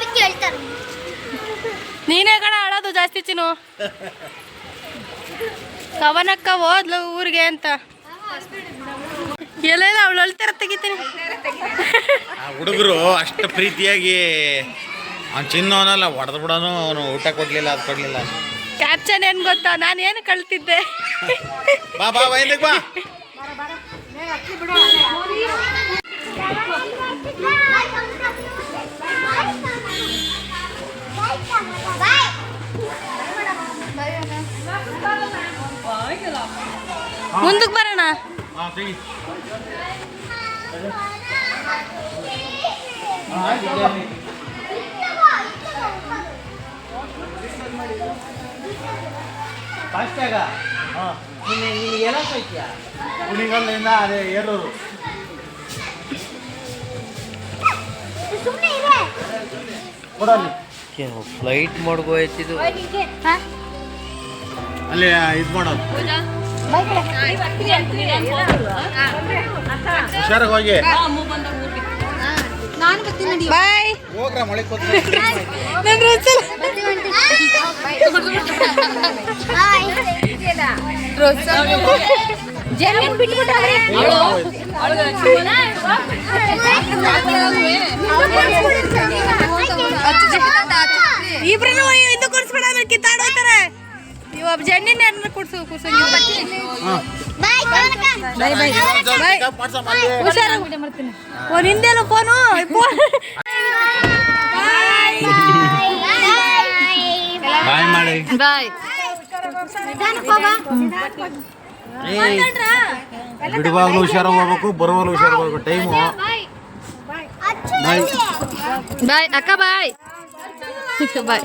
ಬಿಕ್ಕಿ ಹೇಳ್ತಾರೆ. ನೀನೇ ಕಣ ಅಳೋದು ಜಾಸ್ತಿ ತಿನ್ನು ಕವನಕ್ಕ ಹೋದ್ಲು ಊರಿಗೆ ಅಂತ. ಎಲ್ಲ ಅವಳು ಅಳ್ತಾರ ತೆಗಿತೀನಿ. ಹುಡುಗರು ಅಷ್ಟು ಪ್ರೀತಿಯಾಗಿ ಅವ್ನು ಚಿನ್ನವನಲ್ಲ ಹೊಡೆದು ಬಿಡೋನು ಅವನು ಊಟ ಕೊಡ್ಲಿಲ್ಲ ಅದು ಕೊಡಲಿಲ್ಲ. ಕ್ಯಾಪ್ಚನ್ ಏನು ಗೊತ್ತಾ? ನಾನು ಏನು ಕಳ್ತಿದ್ದೆ? ಬಾ ಬಾ ಬಾ ಬಾ. ಮುಂದಕ್ಕೆ ಬರೋಣ? ಹಾಂ ಹಾಂ. ನಿನ್ನೆ ನಿನಗೆ ಎಲ್ಲ ಕೈತ್ಯಾ ಕುಣಿಗಲ್ಲಿಂದ ಅದೇ ಏರೂರು ಕೊಡಲ್ಲಿ. ಫ್ಲೈಟ್ ಮಾಡ್ಕೋ ಆಯ್ತಿದ್ದು ಅಲ್ಲಿ ಇದು ಮಾಡೋದು. ಹುಷಾರಾಗಿ ಹೋಗಿ. ನಾನು ಬರ್ತೀನಿ ನಡಿ. ಬಾಯ್ ಹೋಗ್ರ ಮಳೆ ಕೂತ್ ಜಮೀನ್ ಬಿಟ್ಬಿಟ್ಟಾರೆ. ಇಬ್ರನ್ನು ಇದು ಕೊಡ್ಸ್ಬೇಡ ಆಮೇಲೆ ಕಿತ್ತಾಡೋತಾರೆ ಇವಾಗ ಜನ್ನಿನ ಕೊಡ್ಸು ಕುರ್ಸಂಗಿ ಬೈ ಹುಷಾರ ಓ ನಿಂದೇನು ಫೋನು ಬಾಯ್ ಮಾಡಿ ಬಾಯ್ ಬಿಡುವಾಗ್ಲೂ ಹುಷಾರಾಗಿ ಹೋಗ್ಬೇಕು ಬರುವಾಗ್ಲೂ ಹುಷಾರಾಗಿ ಹೋಗ್ಬೇಕು. ಟೈಮು ಬಾಯ್ ಬಾಯ್ ಅಕ್ಕ ಬಾಯ್ ಬಾಯ್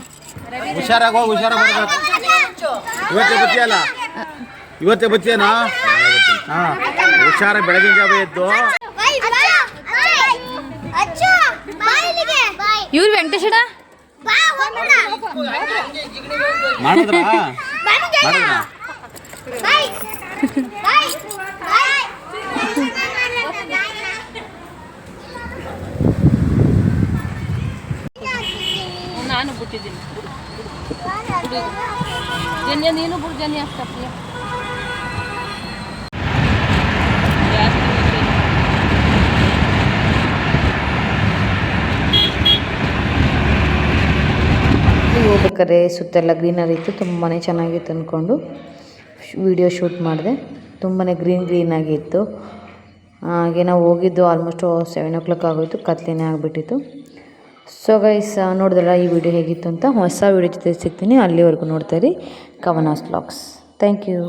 ಹುಷಾರಾಗಿ ಹೋಗಿ ಹುಷಾರಾಗಿ ಬರ್ಬೇಕು. ಇವತ್ತೇ ಬತ್ತಿಯಲ್ಲ? ಇವತ್ತೇ ಬತ್ತಿಯನಾ? ಹಾಂ ಹುಷಾರ ಬೆಳಗಿನ ಜಾವ ಎದ್ದು. ಇವ್ರು ವೆಂಕಟೇಶಣ್ಣ ಮಾಡಿದ್ರಾ ಮಾಡಿದ್ರಾ? ನಾನು ಬಿಟ್ಟಿದ್ದೀನಿ. ಜನ್ಯ ನೀನು ಬಿಡು ಜನ್ಯ ಹೋಗ್ಬೇಕಾದ್ರೆ ಸುತ್ತೆಲ್ಲ ಗ್ರೀನರಿ ಇತ್ತು ತುಂಬಾ ಚೆನ್ನಾಗಿತ್ತು ಅಂದ್ಕೊಂಡು ವಿಡಿಯೋ ಶೂಟ್ ಮಾಡಿದೆ. ತುಂಬಾ ಗ್ರೀನ್ ಗ್ರೀನಾಗಿ ಇತ್ತು. ಹಾಗೆ ನಾವು ಹೋಗಿದ್ದು ಆಲ್ಮೋಸ್ಟ್ ಸೆವೆನ್ ಓ ಕ್ಲಾಕ್ ಆಗೋಯ್ತು, ಕತ್ಲೇನೇ ಆಗಿಬಿಟ್ಟಿತ್ತು. ಸೊ ಗೈಸ್ ನೋಡಿದ್ರಲ್ಲ ಈ ವಿಡಿಯೋ ಹೇಗಿತ್ತು ಅಂತ ಹೊಸ ವಿಡಿಯೋ ಜೊತೆ ಸಿಗ್ತೀನಿ, ಅಲ್ಲಿವರೆಗೂ ನೋಡ್ತಾ ಇರಿ ಕವನಾಸ್ ಬ್ಲಾಗ್ಸ್ ಥ್ಯಾಂಕ್ ಯು